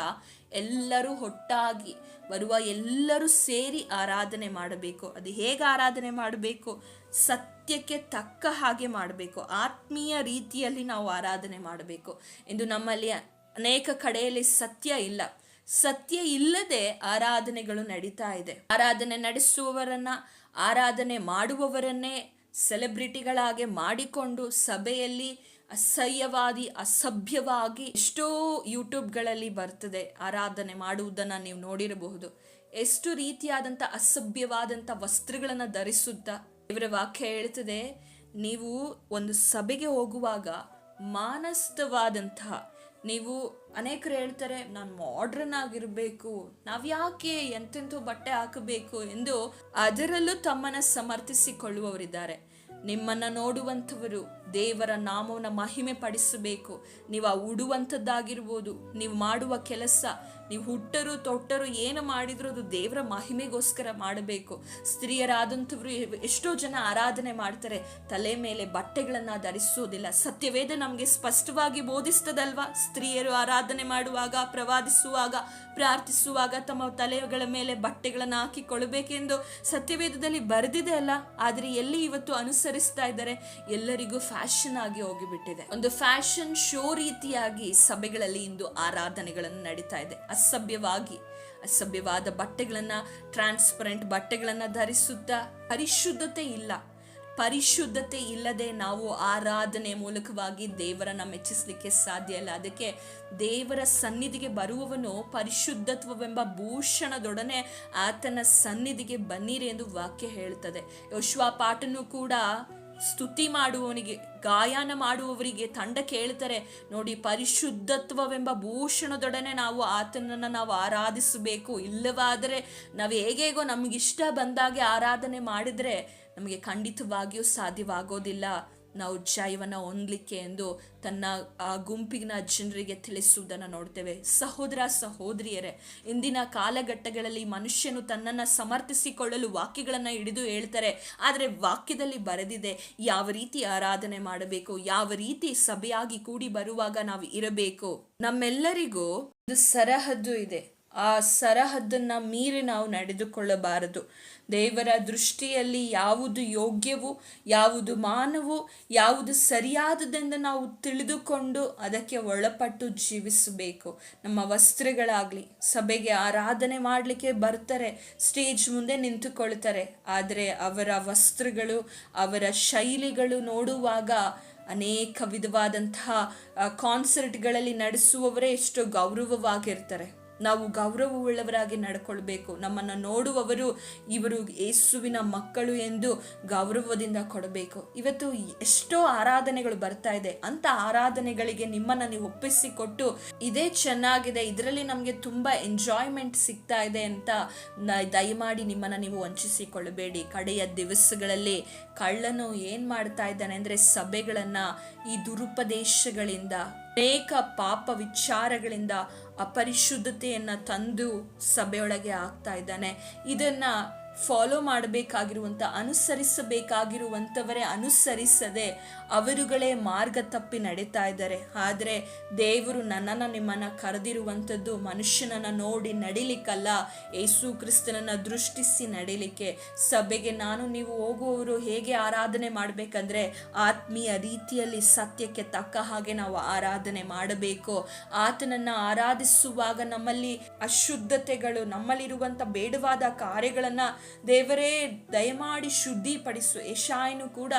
ಎಲ್ಲರೂ ಒಟ್ಟಾಗಿ ಬರುವ ಎಲ್ಲರೂ ಸೇರಿ ಆರಾಧನೆ ಮಾಡಬೇಕು. ಅದು ಹೇಗೆ ಆರಾಧನೆ ಮಾಡಬೇಕು? ಸತ್ಯಕ್ಕೆ ತಕ್ಕ ಹಾಗೆ ಮಾಡಬೇಕು. ಆತ್ಮೀಯ ರೀತಿಯಲ್ಲಿ ನಾವು ಆರಾಧನೆ ಮಾಡಬೇಕು ಎಂದು ನಮ್ಮಲ್ಲಿ ಅನೇಕ ಕಡೆಯಲ್ಲಿ ಸತ್ಯ ಇಲ್ಲ. ಸತ್ಯ ಇಲ್ಲದೆ ಆರಾಧನೆಗಳು ನಡೀತಾ ಇದೆ. ಆರಾಧನೆ ನಡೆಸುವವರನ್ನ ಆರಾಧನೆ ಮಾಡುವವರನ್ನೇ ಸೆಲೆಬ್ರಿಟಿಗಳಾಗೆ ಮಾಡಿಕೊಂಡು ಸಭೆಯಲ್ಲಿ ಅಸಹ್ಯವಾದಿ, ಅಸಭ್ಯವಾಗಿ ಎಷ್ಟೋ ಯೂಟ್ಯೂಬ್ಗಳಲ್ಲಿ ಬರ್ತದೆ ಆರಾಧನೆ ಮಾಡುವುದನ್ನು ನೀವು ನೋಡಿರಬಹುದು. ಎಷ್ಟು ರೀತಿಯಾದಂಥ ಅಸಭ್ಯವಾದಂಥ ವಸ್ತ್ರಗಳನ್ನು ಧರಿಸುತ್ತಾ ಇವರ ವಾಕ್ಯ ಹೇಳ್ತದೆ, ನೀವು ಒಂದು ಸಭೆಗೆ ಹೋಗುವಾಗ ಮಾನಸ್ಥವಾದಂತಹ ನೀವು ಅನೇಕರು ಹೇಳ್ತಾರೆ, ನಾನು ಮಾಡ್ರನ್ ಆಗಿರಬೇಕು ನಾವ್ಯಾಕೆ ಎಂತೆಂಥ ಬಟ್ಟೆ ಹಾಕಬೇಕು? ಎಂದು ಅದರಲ್ಲೂ ತಮ್ಮನ್ನು ಸಮರ್ಥಿಸಿಕೊಳ್ಳುವವರಿದ್ದಾರೆ. ನಿಮ್ಮನ್ನ ನೋಡುವಂಥವರು ದೇವರ ನಾಮವನ್ನು ಮಹಿಮೆ ಪಡಿಸಬೇಕು ನೀವು ಆ ಉಡುವಂಥದ್ದಾಗಿರ್ಬೋದು, ನೀವು ಮಾಡುವ ಕೆಲಸ ನೀವು ಹುಟ್ಟರು ತೊಟ್ಟರು ಏನು ಮಾಡಿದ್ರು ಅದು ದೇವರ ಮಹಿಮೆಗೋಸ್ಕರ ಮಾಡಬೇಕು. ಸ್ತ್ರೀಯರಾದಂಥವ್ರು ಎಷ್ಟೋ ಜನ ಆರಾಧನೆ ಮಾಡ್ತಾರೆ. ತಲೆ ಮೇಲೆ ಬಟ್ಟೆಗಳನ್ನು ಧರಿಸೋದಿಲ್ಲ. ಸತ್ಯವೇದ ನಮಗೆ ಸ್ಪಷ್ಟವಾಗಿ ಬೋಧಿಸ್ತದಲ್ವಾ? ಸ್ತ್ರೀಯರು ಆರಾಧನೆ ಮಾಡುವಾಗ, ಪ್ರವಾದಿಸುವಾಗ ಪ್ರಾರ್ಥಿಸುವಾಗ ತಮ್ಮ ತಲೆಗಳ ಮೇಲೆ ಬಟ್ಟೆಗಳನ್ನು ಹಾಕಿಕೊಳ್ಳಬೇಕೆಂದು ಸತ್ಯವೇದದಲ್ಲಿ ಬರೆದಿದೆ ಅಲ್ಲ? ಆದರೆ ಎಲ್ಲಿ ಇವತ್ತು ಅನುಸರಿಸ್ತಾ ಇದ್ದಾರೆ? ಎಲ್ಲರಿಗೂ ಫ್ಯಾಷನ್ ಆಗಿ ಹೋಗಿಬಿಟ್ಟಿದೆ. ಒಂದು ಫ್ಯಾಷನ್ ಶೋ ರೀತಿಯಾಗಿ ಸಭೆಗಳಲ್ಲಿ ಇಂದು ಆರಾಧನೆಗಳನ್ನು ನಡೀತಾ ಇದೆ. ಅಸಭ್ಯವಾಗಿ. ಅಸಭ್ಯವಾದ ಬಟ್ಟೆಗಳನ್ನು, ಟ್ರಾನ್ಸ್ಪರೆಂಟ್ ಬಟ್ಟೆಗಳನ್ನು ಧರಿಸುತ್ತಾ ಪರಿಶುದ್ಧತೆ ಇಲ್ಲ. ಪರಿಶುದ್ಧತೆ ಇಲ್ಲದೆ ನಾವು ಆರಾಧನೆ ಮೂಲಕವಾಗಿ ದೇವರನ್ನ ಮೆಚ್ಚಿಸಲಿಕ್ಕೆ ಸಾಧ್ಯ ಇಲ್ಲ. ಅದಕ್ಕೆ ದೇವರ ಸನ್ನಿಧಿಗೆ ಬರುವವನು ಪರಿಶುದ್ಧತ್ವವೆಂಬ ಭೂಷಣದೊಡನೆ ಆತನ ಸನ್ನಿಧಿಗೆ ಬನ್ನಿರಿ ಎಂದು ವಾಕ್ಯ ಹೇಳ್ತದೆ ಯೋಶ್ವಾ ಪಾಠನು ಕೂಡ ಸ್ತುತಿ ಮಾಡುವವನಿಗೆ, ಗಾಯನ ಮಾಡುವವರಿಗೆ ತಂಡ ಕೇಳ್ತಾರೆ ನೋಡಿ, ಪರಿಶುದ್ಧತ್ವವೆಂಬ ಭೂಷಣದೊಡನೆ ನಾವು ಆತನನ್ನು ನಾವು ಆರಾಧಿಸಬೇಕು. ಇಲ್ಲವಾದರೆ ನಾವು ಹೇಗೇಗೋ ನಮಗಿಷ್ಟ ಬಂದಾಗೆ ಆರಾಧನೆ ಮಾಡಿದರೆ ನಮಗೆ ಖಂಡಿತವಾಗಿಯೂ ಸಾಧ್ಯವಾಗೋದಿಲ್ಲ. ನಾವು ಜಯವನ್ನು ಹೊಂದಲಿಕ್ಕೆ ಎಂದು ತನ್ನ, ಆ, ಗುಂಪಿನ ಜನರಿಗೆ ತಿಳಿಸುವುದನ್ನು ನೋಡ್ತೇವೆ. ಸಹೋದರ ಸಹೋದರಿಯರೇ, ಇಂದಿನ ಕಾಲಘಟ್ಟಗಳಲ್ಲಿ ಮನುಷ್ಯನು ತನ್ನನ್ನು ಸಮರ್ಥಿಸಿಕೊಳ್ಳಲು ವಾಕ್ಯಗಳನ್ನು ಹಿಡಿದು ಹೇಳ್ತಾರೆ. ಆದರೆ ವಾಕ್ಯದಲ್ಲಿ ಬರೆದಿದೆ, ಯಾವ ರೀತಿ ಆರಾಧನೆ ಮಾಡಬೇಕು, ಯಾವ ರೀತಿ ಸಭೆಯಾಗಿ ಕೂಡಿ ಬರುವಾಗ ನಾವು ಇರಬೇಕು. ನಮ್ಮೆಲ್ಲರಿಗೂ ಒಂದು ಸರಹದ್ದು ಇದೆ. ಆ ಸರಹದ್ದನ್ನು ಮೀರಿ ನಾವು ನಡೆದುಕೊಳ್ಳಬಾರದು. ದೇವರ ದೃಷ್ಟಿಯಲ್ಲಿ ಯಾವುದು ಯೋಗ್ಯವು, ಯಾವುದು ಮಾನವು, ಯಾವುದು ಸರಿಯಾದದೆಂದು ನಾವು ತಿಳಿದುಕೊಂಡು ಅದಕ್ಕೆ ಒಳಪಟ್ಟು ಜೀವಿಸಬೇಕು. ನಮ್ಮ ವಸ್ತ್ರಗಳಾಗಲಿ, ಸಭೆಗೆ ಆರಾಧನೆ ಮಾಡಲಿಕ್ಕೆ ಬರ್ತಾರೆ, ಸ್ಟೇಜ್ ಮುಂದೆ ನಿಂತುಕೊಳ್ತಾರೆ. ಆದರೆ ಅವರ ವಸ್ತ್ರಗಳು, ಅವರ ಶೈಲಿಗಳು ನೋಡುವಾಗ ಅನೇಕ ವಿಧವಾದಂತಹ ಕಾನ್ಸರ್ಟ್ಗಳಲ್ಲಿ ನಡೆಸುವವರೇ ಎಷ್ಟು ಗೌರವವಾಗಿರ್ತಾರೆ. ನಾವು ಗೌರವವುಳ್ಳವರಾಗಿ ನಡ್ಕೊಳ್ಬೇಕು. ನಮ್ಮನ್ನು ನೋಡುವವರು ಇವರು ಯೇಸುವಿನ ಮಕ್ಕಳು ಎಂದು ಗೌರವದಿಂದ ಕೊಡಬೇಕು. ಇವತ್ತು ಎಷ್ಟೋ ಆರಾಧನೆಗಳು ಬರ್ತಾ ಇದೆ. ಅಂತ ಆರಾಧನೆಗಳಿಗೆ ನಿಮ್ಮನ್ನು ನೀವು ಒಪ್ಪಿಸಿಕೊಟ್ಟು ಇದೇ ಚೆನ್ನಾಗಿದೆ, ಇದರಲ್ಲಿ ನಮಗೆ ತುಂಬ ಎಂಜಾಯ್ಮೆಂಟ್ ಸಿಗ್ತಾ ಇದೆ ಅಂತ ದಯಮಾಡಿ ನಿಮ್ಮನ್ನು ನೀವು ವಂಚಿಸಿಕೊಳ್ಳಬೇಡಿ. ಕಡೆಯ ದಿವಸಗಳಲ್ಲಿ ಕಳ್ಳನು ಏನು ಮಾಡ್ತಾ ಇದ್ದಾನೆ ಅಂದರೆ ಸಭೆಗಳನ್ನು ಈ ದುರುಪದೇಶಗಳಿಂದ ಅನೇಕ ಪಾಪ ವಿಚಾರಗಳಿಂದ ಅಪರಿಶುದ್ಧತೆಯನ್ನು ತಂದು ಸಭೆಯೊಳಗೆ ಆಗ್ತಾ ಇದ್ದಾನೆ. ಇದನ್ನ ಫಾಲೋ ಮಾಡಬೇಕಾಗಿರುವಂಥ ಅನುಸರಿಸಬೇಕಾಗಿರುವಂಥವರೇ ಅನುಸರಿಸದೆ ಅವರುಗಳೇ ಮಾರ್ಗ ತಪ್ಪಿ ನಡೀತಾ ಇದ್ದಾರೆ. ಆದರೆ ದೇವರು ನನ್ನನ್ನು ನಿಮ್ಮನ್ನು ಕರೆದಿರುವಂಥದ್ದು ಮನುಷ್ಯನನ್ನು ನೋಡಿ ನಡಿಲಿಕ್ಕಲ್ಲ, ಯೇಸು ಕ್ರಿಸ್ತನನ್ನು ದೃಷ್ಟಿಸಿ ನಡಿಲಿಕ್ಕೆ. ಸಭೆಗೆ ನಾನು ನೀವು ಹೋಗುವವರು ಹೇಗೆ ಆರಾಧನೆ ಮಾಡಬೇಕಂದ್ರೆ ಆತ್ಮೀಯ ರೀತಿಯಲ್ಲಿ ಸತ್ಯಕ್ಕೆ ತಕ್ಕ ಹಾಗೆ ನಾವು ಆರಾಧನೆ ಮಾಡಬೇಕು. ಆತನನ್ನು ಆರಾಧಿಸುವಾಗ ನಮ್ಮಲ್ಲಿ ಅಶುದ್ಧತೆಗಳು, ನಮ್ಮಲ್ಲಿರುವಂಥ ಬೇಡವಾದ ಕಾರ್ಯಗಳನ್ನು ದೇವರೇ ದಯಮಾಡಿ ಶುದ್ಧಿಪಡಿಸು. ಯಶಾಯನು ಕೂಡ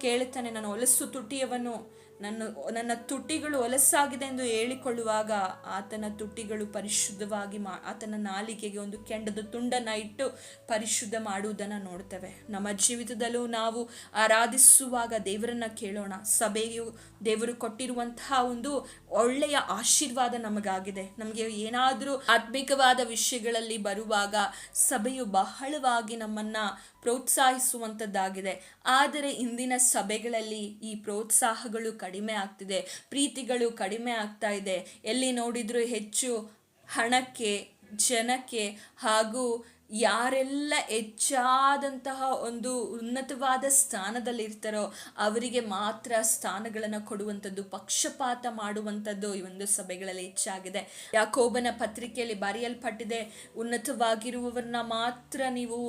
ಕೇಳುತ್ತಾನೆ ನಾನು ಹೊಲಸು ತುಟಿಯವನು ನನ್ನ ನನ್ನ ತುಟಿಗಳು ಹೊಲಸಾಗಿದೆ ಎಂದು ಹೇಳಿಕೊಳ್ಳುವಾಗ ಆತನ ತುಟಿಗಳು ಪರಿಶುದ್ಧವಾಗಿ ಮಾ, ಆತನ ನಾಲಿಗೆಗೆ ಒಂದು ಕೆಂಡದ ತುಂಡನ್ನು ಇಟ್ಟು ಪರಿಶುದ್ಧ ಮಾಡುವುದನ್ನು ನೋಡ್ತೇವೆ ನಮ್ಮ ಜೀವಿತದಲ್ಲೂ ನಾವು ಆರಾಧಿಸುವಾಗ ದೇವರನ್ನ ಕೇಳೋಣ. ಸಭೆಯು ದೇವರು ಕೊಟ್ಟಿರುವಂತಹ ಒಂದು ಒಳ್ಳೆಯ ಆಶೀರ್ವಾದ ನಮಗಾಗಿದೆ. ನಮಗೆ ಏನಾದರೂ ಆತ್ಮಿಕವಾದ ವಿಷಯಗಳಲ್ಲಿ ಬರುವಾಗ ಸಭೆಯು ಬಹಳವಾಗಿ ನಮ್ಮನ್ನ ಪ್ರೋತ್ಸಾಹಿಸುವಂಥದ್ದಾಗಿದೆ ಆದರೆ ಇಂದಿನ ಸಭೆಗಳಲ್ಲಿ ಈ ಪ್ರೋತ್ಸಾಹಗಳು ಕಡಿಮೆ ಆಗ್ತಿದೆ. ಪ್ರೀತಿಗಳು ಕಡಿಮೆ ಆಗ್ತಾ ಇದೆ. ಎಲ್ಲಿ ನೋಡಿದರೂ ಹೆಚ್ಚು ಹಣಕ್ಕೆ, ಜನಕ್ಕೆ ಹಾಗೂ ಯಾರೆಲ್ಲ ಹೆಚ್ಚಾದಂತಹ ಒಂದು ಉನ್ನತವಾದ ಸ್ಥಾನದಲ್ಲಿರ್ತಾರೋ ಅವರಿಗೆ ಮಾತ್ರ ಸ್ಥಾನಗಳನ್ನು ಕೊಡುವಂಥದ್ದು, ಪಕ್ಷಪಾತ ಮಾಡುವಂಥದ್ದು ಈ ಒಂದು ಸಭೆಗಳಲ್ಲಿ ಹೆಚ್ಚಾಗಿದೆ. ಯಾಕೋಬನ ಪತ್ರಿಕೆಯಲ್ಲಿ ಬರೆಯಲ್ಪಟ್ಟಿದೆ, ಉನ್ನತವಾಗಿರುವವರನ್ನ ಮಾತ್ರ ನೀವು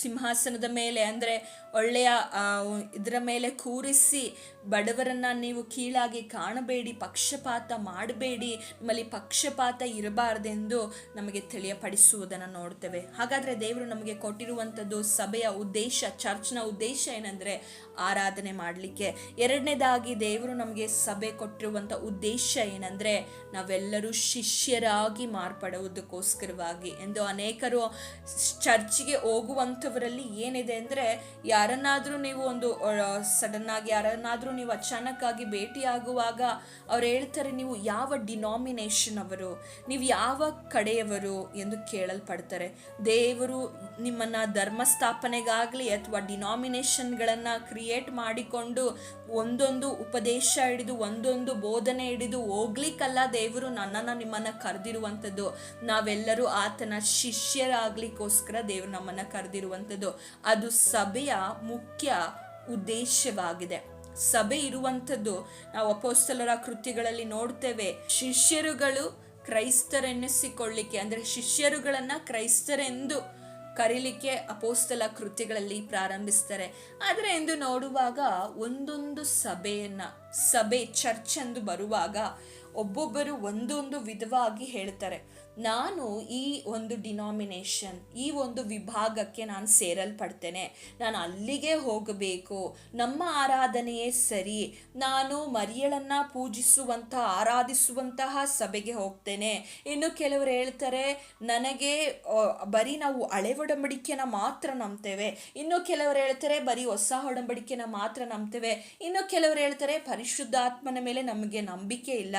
ಸಿಂಹಾಸನದ ಮೇಲೆ ಅಂದರೆ ಒಳ್ಳೆಯ ಇದರ ಮೇಲೆ ಕೂರಿಸಿ ಬಡವರನ್ನ ನೀವು ಕೀಳಾಗಿ ಕಾಣಬೇಡಿ, ಪಕ್ಷಪಾತ ಮಾಡಬೇಡಿ, ನಿಮ್ಮಲ್ಲಿ ಪಕ್ಷಪಾತ ಇರಬಾರ್ದೆಂದು ನಮಗೆ ತಿಳಿಯಪಡಿಸುವುದನ್ನು ನೋಡ್ತೇವೆ ಹಾಗಾದರೆ ದೇವರು ನಮಗೆ ಕೊಟ್ಟಿರುವಂಥದ್ದು ಸಭೆಯ ಉದ್ದೇಶ, ಚರ್ಚ್ನ ಉದ್ದೇಶ ಏನಂದರೆ ಆರಾಧನೆ ಮಾಡಲಿಕ್ಕೆ. ಎರಡನೇದಾಗಿ ದೇವರು ನಮಗೆ ಸಭೆ ಕೊಟ್ಟಿರುವಂಥ ಉದ್ದೇಶ ಏನಂದರೆ ನಾವೆಲ್ಲರೂ ಶಿಷ್ಯರಾಗಿ ಮಾರ್ಪಡುವುದಕ್ಕೋಸ್ಕರವಾಗಿ. ಎಂದು ಅನೇಕರು ಚರ್ಚಿಗೆ ಹೋಗುವಂಥವರಲ್ಲಿ ಏನಿದೆ ಅಂದರೆ ಯಾರನ್ನಾದರೂ ನೀವು ಒಂದು ಸಡನ್ನಾಗಿ ಆಗಿ ಯಾರನ್ನಾದರೂ ನೀವು ಅಚಾನಕ್ಕಾಗಿ ಭೇಟಿಯಾಗುವಾಗ ಅವ್ರು ಹೇಳ್ತಾರೆ, ನೀವು ಯಾವ ಡಿನಾಮಿನೇಷನ್ ಅವರು? ನೀವು ಯಾವ ಕಡೆಯವರು? ಎಂದು ಕೇಳಲ್ಪಡ್ತಾರೆ. ದೇವರು ನಿಮ್ಮನ್ನ ಧರ್ಮ ಸ್ಥಾಪನೆಗಾಗಲಿ ಅಥವಾ ಡಿನಾಮಿನೇಷನ್ಗಳನ್ನು ಕ್ರಿಯೇಟ್ ಮಾಡಿಕೊಂಡು ಒಂದೊಂದು ಉಪದೇಶ ಹಿಡಿದು, ಒಂದೊಂದು ಬೋಧನೆ ಹಿಡಿದು ಹೋಗ್ಲಿಕ್ಕಲ್ಲ ದೇವರು ನನ್ನನ್ನು ನಿಮ್ಮನ್ನು ಕರೆದಿರುವಂಥದ್ದು. ನಾವೆಲ್ಲರೂ ಆತನ ಶಿಷ್ಯರಾಗ್ಲಿಕ್ಕೋಸ್ಕರ ದೇವರು ನಮ್ಮನ್ನು ಕರೆದಿರುವಂಥದ್ದು. ಅದು ಸಭೆಯ ಮುಖ್ಯ ಉದ್ದೇಶವಾಗಿದೆ. ಸಭೆ ಇರುವಂಥದ್ದು ನಾವು ಅಪೋಸ್ತಲರ ಕೃತಿಗಳಲ್ಲಿ ನೋಡ್ತೇವೆ. ಶಿಷ್ಯರುಗಳು ಕ್ರೈಸ್ತರೆನ್ನಿಸಿಕೊಳ್ಳಿಕ್ಕೆ, ಅಂದರೆ ಶಿಷ್ಯರುಗಳನ್ನು ಕ್ರೈಸ್ತರೆಂದು ಕರೀಲಿಕ್ಕೆ ಅಪೋಸ್ತಲ ಕೃತಿಗಳಲ್ಲಿ ಪ್ರಾರಂಭಿಸ್ತಾರೆ. ಆದರೆ ಎಂದು ನೋಡುವಾಗ ಒಂದೊಂದು ಸಭೆಯನ್ನು, ಸಭೆ ಚರ್ಚ್ ಎಂದು ಬರುವಾಗ ಒಬ್ಬೊಬ್ಬರು ಒಂದೊಂದು ವಿಧವಾಗಿ ಹೇಳ್ತಾರೆ. ನಾನು ಈ ಒಂದು ಡಿನಾಮಿನೇಷನ್ ಈ ಒಂದು ವಿಭಾಗಕ್ಕೆ ನಾನು ಸೇರಲ್ಪಡ್ತೇನೆ. ನಾನು ಅಲ್ಲಿಗೆ ಹೋಗಬೇಕು. ನಮ್ಮ ಆರಾಧನೆಯೇ ಸರಿ. ನಾನು ಮರಿಯಳನ್ನು ಪೂಜಿಸುವಂತಹ ಆರಾಧಿಸುವಂತಹ ಸಭೆಗೆ ಹೋಗ್ತೇನೆ. ಇನ್ನು ಕೆಲವರು ಹೇಳ್ತಾರೆ, ನನಗೆ ಬರೀ ನಾವು ಹಳೆ ಒಡಂಬಡಿಕೆನ ಮಾತ್ರ ನಂಬ್ತೇವೆ. ಇನ್ನು ಕೆಲವರು ಹೇಳ್ತಾರೆ, ಬರೀ ಹೊಸ ಒಡಂಬಡಿಕೆನ ಮಾತ್ರ ನಂಬ್ತೇವೆ. ಇನ್ನು ಕೆಲವರು ಹೇಳ್ತಾರೆ, ಪರಿಶುದ್ಧಾತ್ಮನ ಮೇಲೆ ನಮಗೆ ನಂಬಿಕೆ ಇಲ್ಲ.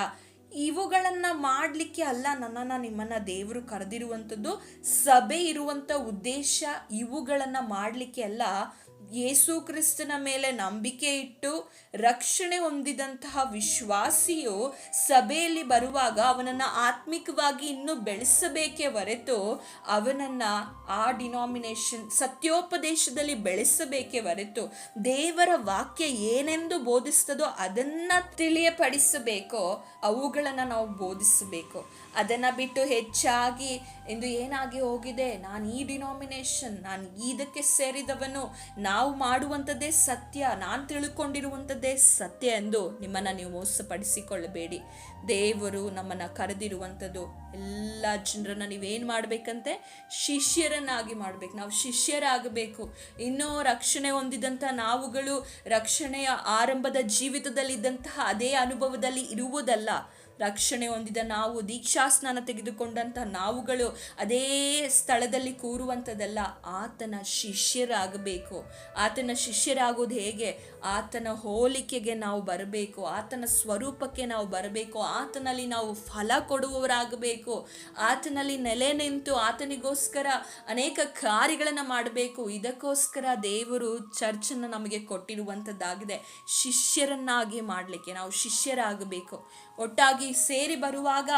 ಇವುಗಳನ್ನ ಮಾಡಲಿಕ್ಕೆ ಅಲ್ಲ ನನ್ನನ್ನು ನಿಮ್ಮನ್ನು ದೇವರು ಕರೆದಿರುವಂಥದ್ದು ಸಭೆ ಇರುವಂಥ ಉದ್ದೇಶ ಇವುಗಳನ್ನು ಮಾಡಲಿಕ್ಕೆ ಅಲ್ಲ ಯೇಸು ಕ್ರಿಸ್ತನ ಮೇಲೆ ನಂಬಿಕೆ ಇಟ್ಟು ರಕ್ಷಣೆ ಹೊಂದಿದಂತಹ ವಿಶ್ವಾಸಿಯು ಸಭೆಯಲ್ಲಿ ಬರುವಾಗ ಅವನನ್ನು ಆತ್ಮಿಕವಾಗಿ ಇನ್ನೂ ಬೆಳೆಸಬೇಕೇ ಹೊರತು ಅವನನ್ನು ಆ ಡಿನಾಮಿನೇಷನ್ ಸತ್ಯೋಪದೇಶದಲ್ಲಿ ಬೆಳೆಸಬೇಕೇ ಹೊರತು ದೇವರ ವಾಕ್ಯ ಏನೆಂದು ಬೋಧಿಸ್ತದೋ ಅದನ್ನು ತಿಳಿಯಪಡಿಸಬೇಕೋ ಅವುಗಳನ್ನು ನಾವು ಬೋಧಿಸಬೇಕು. ಅದನ್ನ ಬಿಟ್ಟು ಹೆಚ್ಚಾಗಿ ಇಂದು ಏನಾಗಿ ಹೋಗಿದೆ? ನಾನು ಈ ಡಿನಾಮಿನೇಷನ್ ನಾನು ಇದಕ್ಕೆ ಸೇರಿದವನು. ನಾವು ಮಾಡುವಂಥದ್ದೇ ಸತ್ಯ, ನಾನು ತಿಳ್ಕೊಂಡಿರುವಂಥದ್ದೇ ಸತ್ಯ ಎಂದು ನಿಮ್ಮನ್ನು ನೀವು ಮೋಸಪಡಿಸಿಕೊಳ್ಳಬೇಡಿ. ದೇವರು ನಮ್ಮನ್ನು ಕರೆದಿರುವಂಥದ್ದು, ಎಲ್ಲ ಜನರನ್ನು ನೀವೇನು ಮಾಡಬೇಕಂತೆ? ಶಿಷ್ಯರನ್ನಾಗಿ ಮಾಡಬೇಕು. ನಾವು ಶಿಷ್ಯರಾಗಬೇಕು. ಇನ್ನೂ ರಕ್ಷಣೆ ಹೊಂದಿದಂಥ ನಾವುಗಳು ರಕ್ಷಣೆಯ ಆರಂಭದ ಜೀವಿತದಲ್ಲಿದ್ದಂತಹ ಅದೇ ಅನುಭವದಲ್ಲಿ ಇರುವುದಲ್ಲ. ರಕ್ಷಣೆ ಹೊಂದಿದ ನಾವು ದೀಕ್ಷಾಸ್ನಾನ ತೆಗೆದುಕೊಂಡಂಥ ನಾವುಗಳು ಅದೇ ಸ್ಥಳದಲ್ಲಿ ಕೂರುವಂಥದ್ದಲ್ಲ, ಆತನ ಶಿಷ್ಯರಾಗಬೇಕು. ಆತನ ಶಿಷ್ಯರಾಗೋದು ಹೇಗೆ? ಆತನ ಹೋಲಿಕೆಗೆ ನಾವು ಬರಬೇಕು, ಆತನ ಸ್ವರೂಪಕ್ಕೆ ನಾವು ಬರಬೇಕು, ಆತನಲ್ಲಿ ನಾವು ಫಲ ಕೊಡುವವರಾಗಬೇಕು, ಆತನಲ್ಲಿ ನೆಲೆ ನಿಂತು ಆತನಿಗೋಸ್ಕರ ಅನೇಕ ಕಾರ್ಯಗಳನ್ನು ಮಾಡಬೇಕು. ಇದಕ್ಕೋಸ್ಕರ ದೇವರು ಚರ್ಚನ್ನು ನಮಗೆ ಕೊಟ್ಟಿರುವಂಥದ್ದಾಗಿದೆ. ಶಿಷ್ಯರನ್ನಾಗಿ ಮಾಡಲಿಕ್ಕೆ ನಾವು ಶಿಷ್ಯರಾಗಬೇಕು. ಒಟ್ಟಾಗಿ ಸೇರಿ ಬರುವಾಗ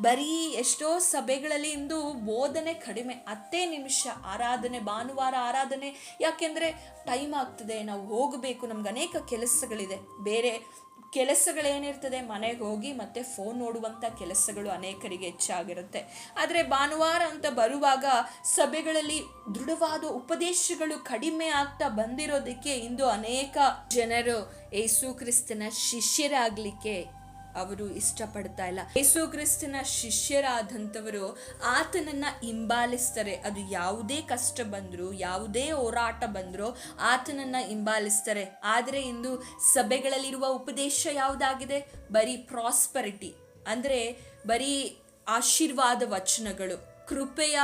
ಬರೀ ಎಷ್ಟೋ ಸಭೆಗಳಲ್ಲಿ ಇಂದು ಬೋಧನೆ ಕಡಿಮೆ ಹತ್ತೇ ನಿಮಿಷ ಆರಾಧನೆ, ಭಾನುವಾರ ಆರಾಧನೆ. ಯಾಕೆಂದರೆ ಟೈಮ್ ಆಗ್ತದೆ, ನಾವು ಹೋಗಬೇಕು, ನಮ್ಗೆ ಅನೇಕ ಕೆಲಸಗಳಿದೆ. ಬೇರೆ ಕೆಲಸಗಳೇನಿರ್ತದೆ, ಮನೆಗೆ ಹೋಗಿ ಮತ್ತೆ ಫೋನ್ ನೋಡುವಂಥ ಕೆಲಸಗಳು ಅನೇಕರಿಗೆ ಹೆಚ್ಚಾಗಿರುತ್ತೆ. ಆದರೆ ಭಾನುವಾರ ಅಂತ ಬರುವಾಗ ಸಭೆಗಳಲ್ಲಿ ದೃಢವಾದ ಉಪದೇಶಗಳು ಕಡಿಮೆ ಆಗ್ತಾ ಬಂದಿರೋದಕ್ಕೆ ಇಂದು ಅನೇಕ ಜನರು ಯೇಸು ಕ್ರಿಸ್ತನ ಶಿಷ್ಯರಾಗಲಿಕ್ಕೆ ಅವರು ಇಷ್ಟಪಡ್ತಾ ಇಲ್ಲ. ಯೇಸು ಕ್ರಿಸ್ತನ ಶಿಷ್ಯರಾದಂಥವರು ಆತನನ್ನ ಹಿಂಬಾಲಿಸ್ತಾರೆ. ಅದು ಯಾವುದೇ ಕಷ್ಟ ಬಂದ್ರು, ಯಾವುದೇ ಹೋರಾಟ ಬಂದ್ರು ಆತನನ್ನ ಹಿಂಬಾಲಿಸ್ತಾರೆ. ಆದರೆ ಇಂದು ಸಭೆಗಳಲ್ಲಿರುವ ಉಪದೇಶ ಯಾವುದಾಗಿದೆ? ಬರೀ ಪ್ರಾಸ್ಪರಿಟಿ. ಅಂದ್ರೆ ಬರೀ ಆಶೀರ್ವಾದ ವಚನಗಳು. ಕೃಪೆಯ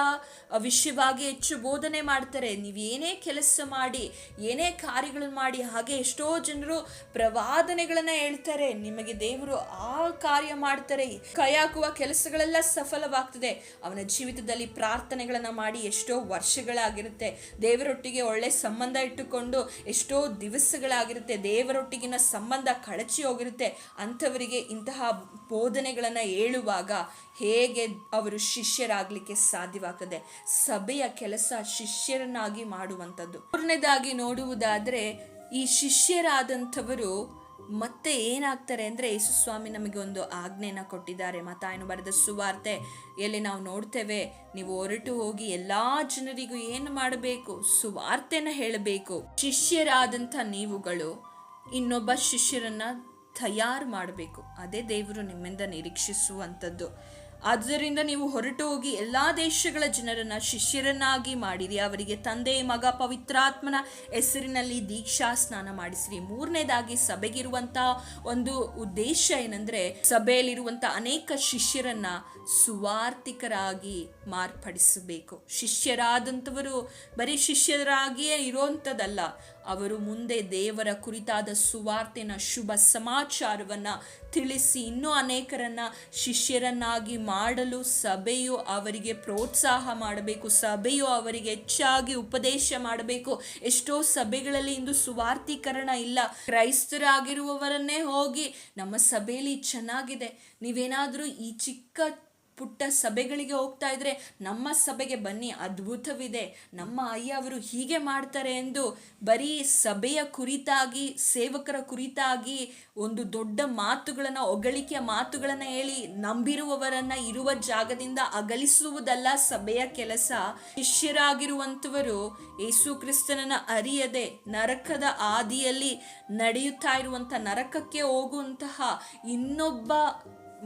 ವಿಷಯವಾಗಿ ಹೆಚ್ಚು ಬೋಧನೆ ಮಾಡ್ತಾರೆ. ನೀವು ಏನೇ ಕೆಲಸ ಮಾಡಿ, ಏನೇ ಕಾರ್ಯಗಳನ್ನು ಮಾಡಿ, ಹಾಗೆ ಎಷ್ಟೋ ಜನರು ಪ್ರವಾದನೆಗಳನ್ನು ಹೇಳ್ತಾರೆ. ನಿಮಗೆ ದೇವರು ಆ ಕಾರ್ಯ ಮಾಡ್ತಾರೆ. ಕೈ ಹಾಕುವ ಕೆಲಸಗಳೆಲ್ಲ ಸಫಲವಾಗ್ತದೆ. ಅವನ ಜೀವಿತದಲ್ಲಿ ಪ್ರಾರ್ಥನೆಗಳನ್ನು ಮಾಡಿ ಎಷ್ಟೋ ವರ್ಷಗಳಾಗಿರುತ್ತೆ. ದೇವರೊಟ್ಟಿಗೆ ಒಳ್ಳೆ ಸಂಬಂಧ ಇಟ್ಟುಕೊಂಡು ಎಷ್ಟೋ ದಿವಸಗಳಾಗಿರುತ್ತೆ. ದೇವರೊಟ್ಟಿಗಿನ ಸಂಬಂಧ ಕಳಚಿ ಹೋಗಿರುತ್ತೆ. ಅಂಥವರಿಗೆ ಇಂತಹ ಬೋಧನೆಗಳನ್ನು ಹೇಳುವಾಗ ಹೇಗೆ ಅವರು ಶಿಷ್ಯರಾಗಲಿಕ್ಕೆ ಸಾಧ್ಯವಾಗ್ತದೆ. ಸಭೆಯ ಕೆಲಸ ಶಿಷ್ಯರನ್ನಾಗಿ ಮಾಡುವಂಥದ್ದು. ಮೂರನೇದಾಗಿ ನೋಡುವುದಾದ್ರೆ, ಈ ಶಿಷ್ಯರಾದಂಥವರು ಮತ್ತೆ ಏನಾಗ್ತಾರೆ ಅಂದರೆ ಯೇಸು ಸ್ವಾಮಿ ನಮಗೆ ಒಂದು ಆಜ್ಞೆನ ಕೊಟ್ಟಿದ್ದಾರೆ. ಮತ್ತಾಯನು ಬರೆದ ಸುವಾರ್ತೆ, ಎಲ್ಲಿ ನಾವು ನೋಡ್ತೇವೆ, ನೀವು ಹೊರಟು ಹೋಗಿ ಎಲ್ಲಾ ಜನರಿಗೂ ಏನು ಮಾಡಬೇಕು? ಸುವಾರ್ತೆನ ಹೇಳಬೇಕು. ಶಿಷ್ಯರಾದಂಥ ನೀವುಗಳು ಇನ್ನೊಬ್ಬ ಶಿಷ್ಯರನ್ನ ತಯಾರು ಮಾಡಬೇಕು. ಅದೇ ದೇವರು ನಿಮ್ಮಿಂದ ನಿರೀಕ್ಷಿಸುವಂಥದ್ದು. ಆದ್ದರಿಂದ ನೀವು ಹೊರಟು ಹೋಗಿ ಎಲ್ಲ ದೇಶಗಳ ಜನರನ್ನು ಶಿಷ್ಯರನ್ನಾಗಿ ಮಾಡಿರಿ. ಅವರಿಗೆ ತಂದೆ, ಮಗ, ಪವಿತ್ರಾತ್ಮನ ಹೆಸರಿನಲ್ಲಿ ದೀಕ್ಷಾ ಸ್ನಾನ ಮಾಡಿಸಿರಿ. ಮೂರನೇದಾಗಿ ಸಭೆಗಿರುವಂಥ ಒಂದು ಉದ್ದೇಶ ಏನಂದ್ರೆ ಸಭೆಯಲ್ಲಿರುವಂಥ ಅನೇಕ ಶಿಷ್ಯರನ್ನ ಸುವಾರ್ಥಿಕರಾಗಿ ಮಾರ್ಪಡಿಸಬೇಕು. ಶಿಷ್ಯರಾದಂಥವರು ಬರೀ ಶಿಷ್ಯರಾಗಿಯೇ ಇರೋಂಥದ್ದಲ್ಲ ಅವರು ಮುಂದೆ ದೇವರ ಕುರಿತಾದ ಸುವಾರ್ತೆನ, ಶುಭ ಸಮಾಚಾರವನ್ನು ತಿಳಿಸಿ ಇನ್ನೂ ಅನೇಕರನ್ನ ಶಿಷ್ಯರನ್ನಾಗಿ ಮಾಡಲು ಸಭೆಯು ಅವರಿಗೆ ಪ್ರೋತ್ಸಾಹ ಮಾಡಬೇಕು, ಸಭೆಯು ಅವರಿಗೆ ಹೆಚ್ಚಾಗಿ ಉಪದೇಶ ಮಾಡಬೇಕು. ಎಷ್ಟೋ ಸಭೆಗಳಲ್ಲಿ ಇಂದು ಸುವಾರ್ತೀಕರಣ ಇಲ್ಲ. ಕ್ರೈಸ್ತರಾಗಿರುವವರನ್ನೇ ಹೋಗಿ ನಮ್ಮ ಸಭೆಯಲ್ಲಿ ಚೆನ್ನಾಗಿದೆ. ನೀವೇನಾದರೂ ಈ ಚಿಕ್ಕ ಪುಟ್ಟ ಸಭೆಗಳಿಗೆ ಹೋಗ್ತಾ ಇದ್ರೆ ನಮ್ಮ ಸಭೆಗೆ ಬನ್ನಿ, ಅದ್ಭುತವಿದೆ. ನಮ್ಮ ಅಯ್ಯ ಅವರು ಹೀಗೆ ಮಾಡ್ತಾರೆ ಎಂದು ಬರೀ ಸಭೆಯ ಕುರಿತಾಗಿ, ಸೇವಕರ ಕುರಿತಾಗಿ ಒಂದು ದೊಡ್ಡ ಮಾತುಗಳನ್ನು, ಹೊಗಳಿಕೆಯ ಮಾತುಗಳನ್ನು ಹೇಳಿ ನಂಬಿರುವವರನ್ನ ಇರುವ ಜಾಗದಿಂದ ಅಗಲಿಸುವುದಲ್ಲ ಸಭೆಯ ಕೆಲಸ. ಶಿಷ್ಯರಾಗಿರುವಂಥವರು ಯೇಸು ಕ್ರಿಸ್ತನನ್ನು ಅರಿಯದೆ ನರಕದ ಆದಿಯಲ್ಲಿ ನಡೆಯುತ್ತಾ ಇರುವಂಥ ನರಕಕ್ಕೆ ಹೋಗುವಂತಹ ಇನ್ನೊಬ್ಬ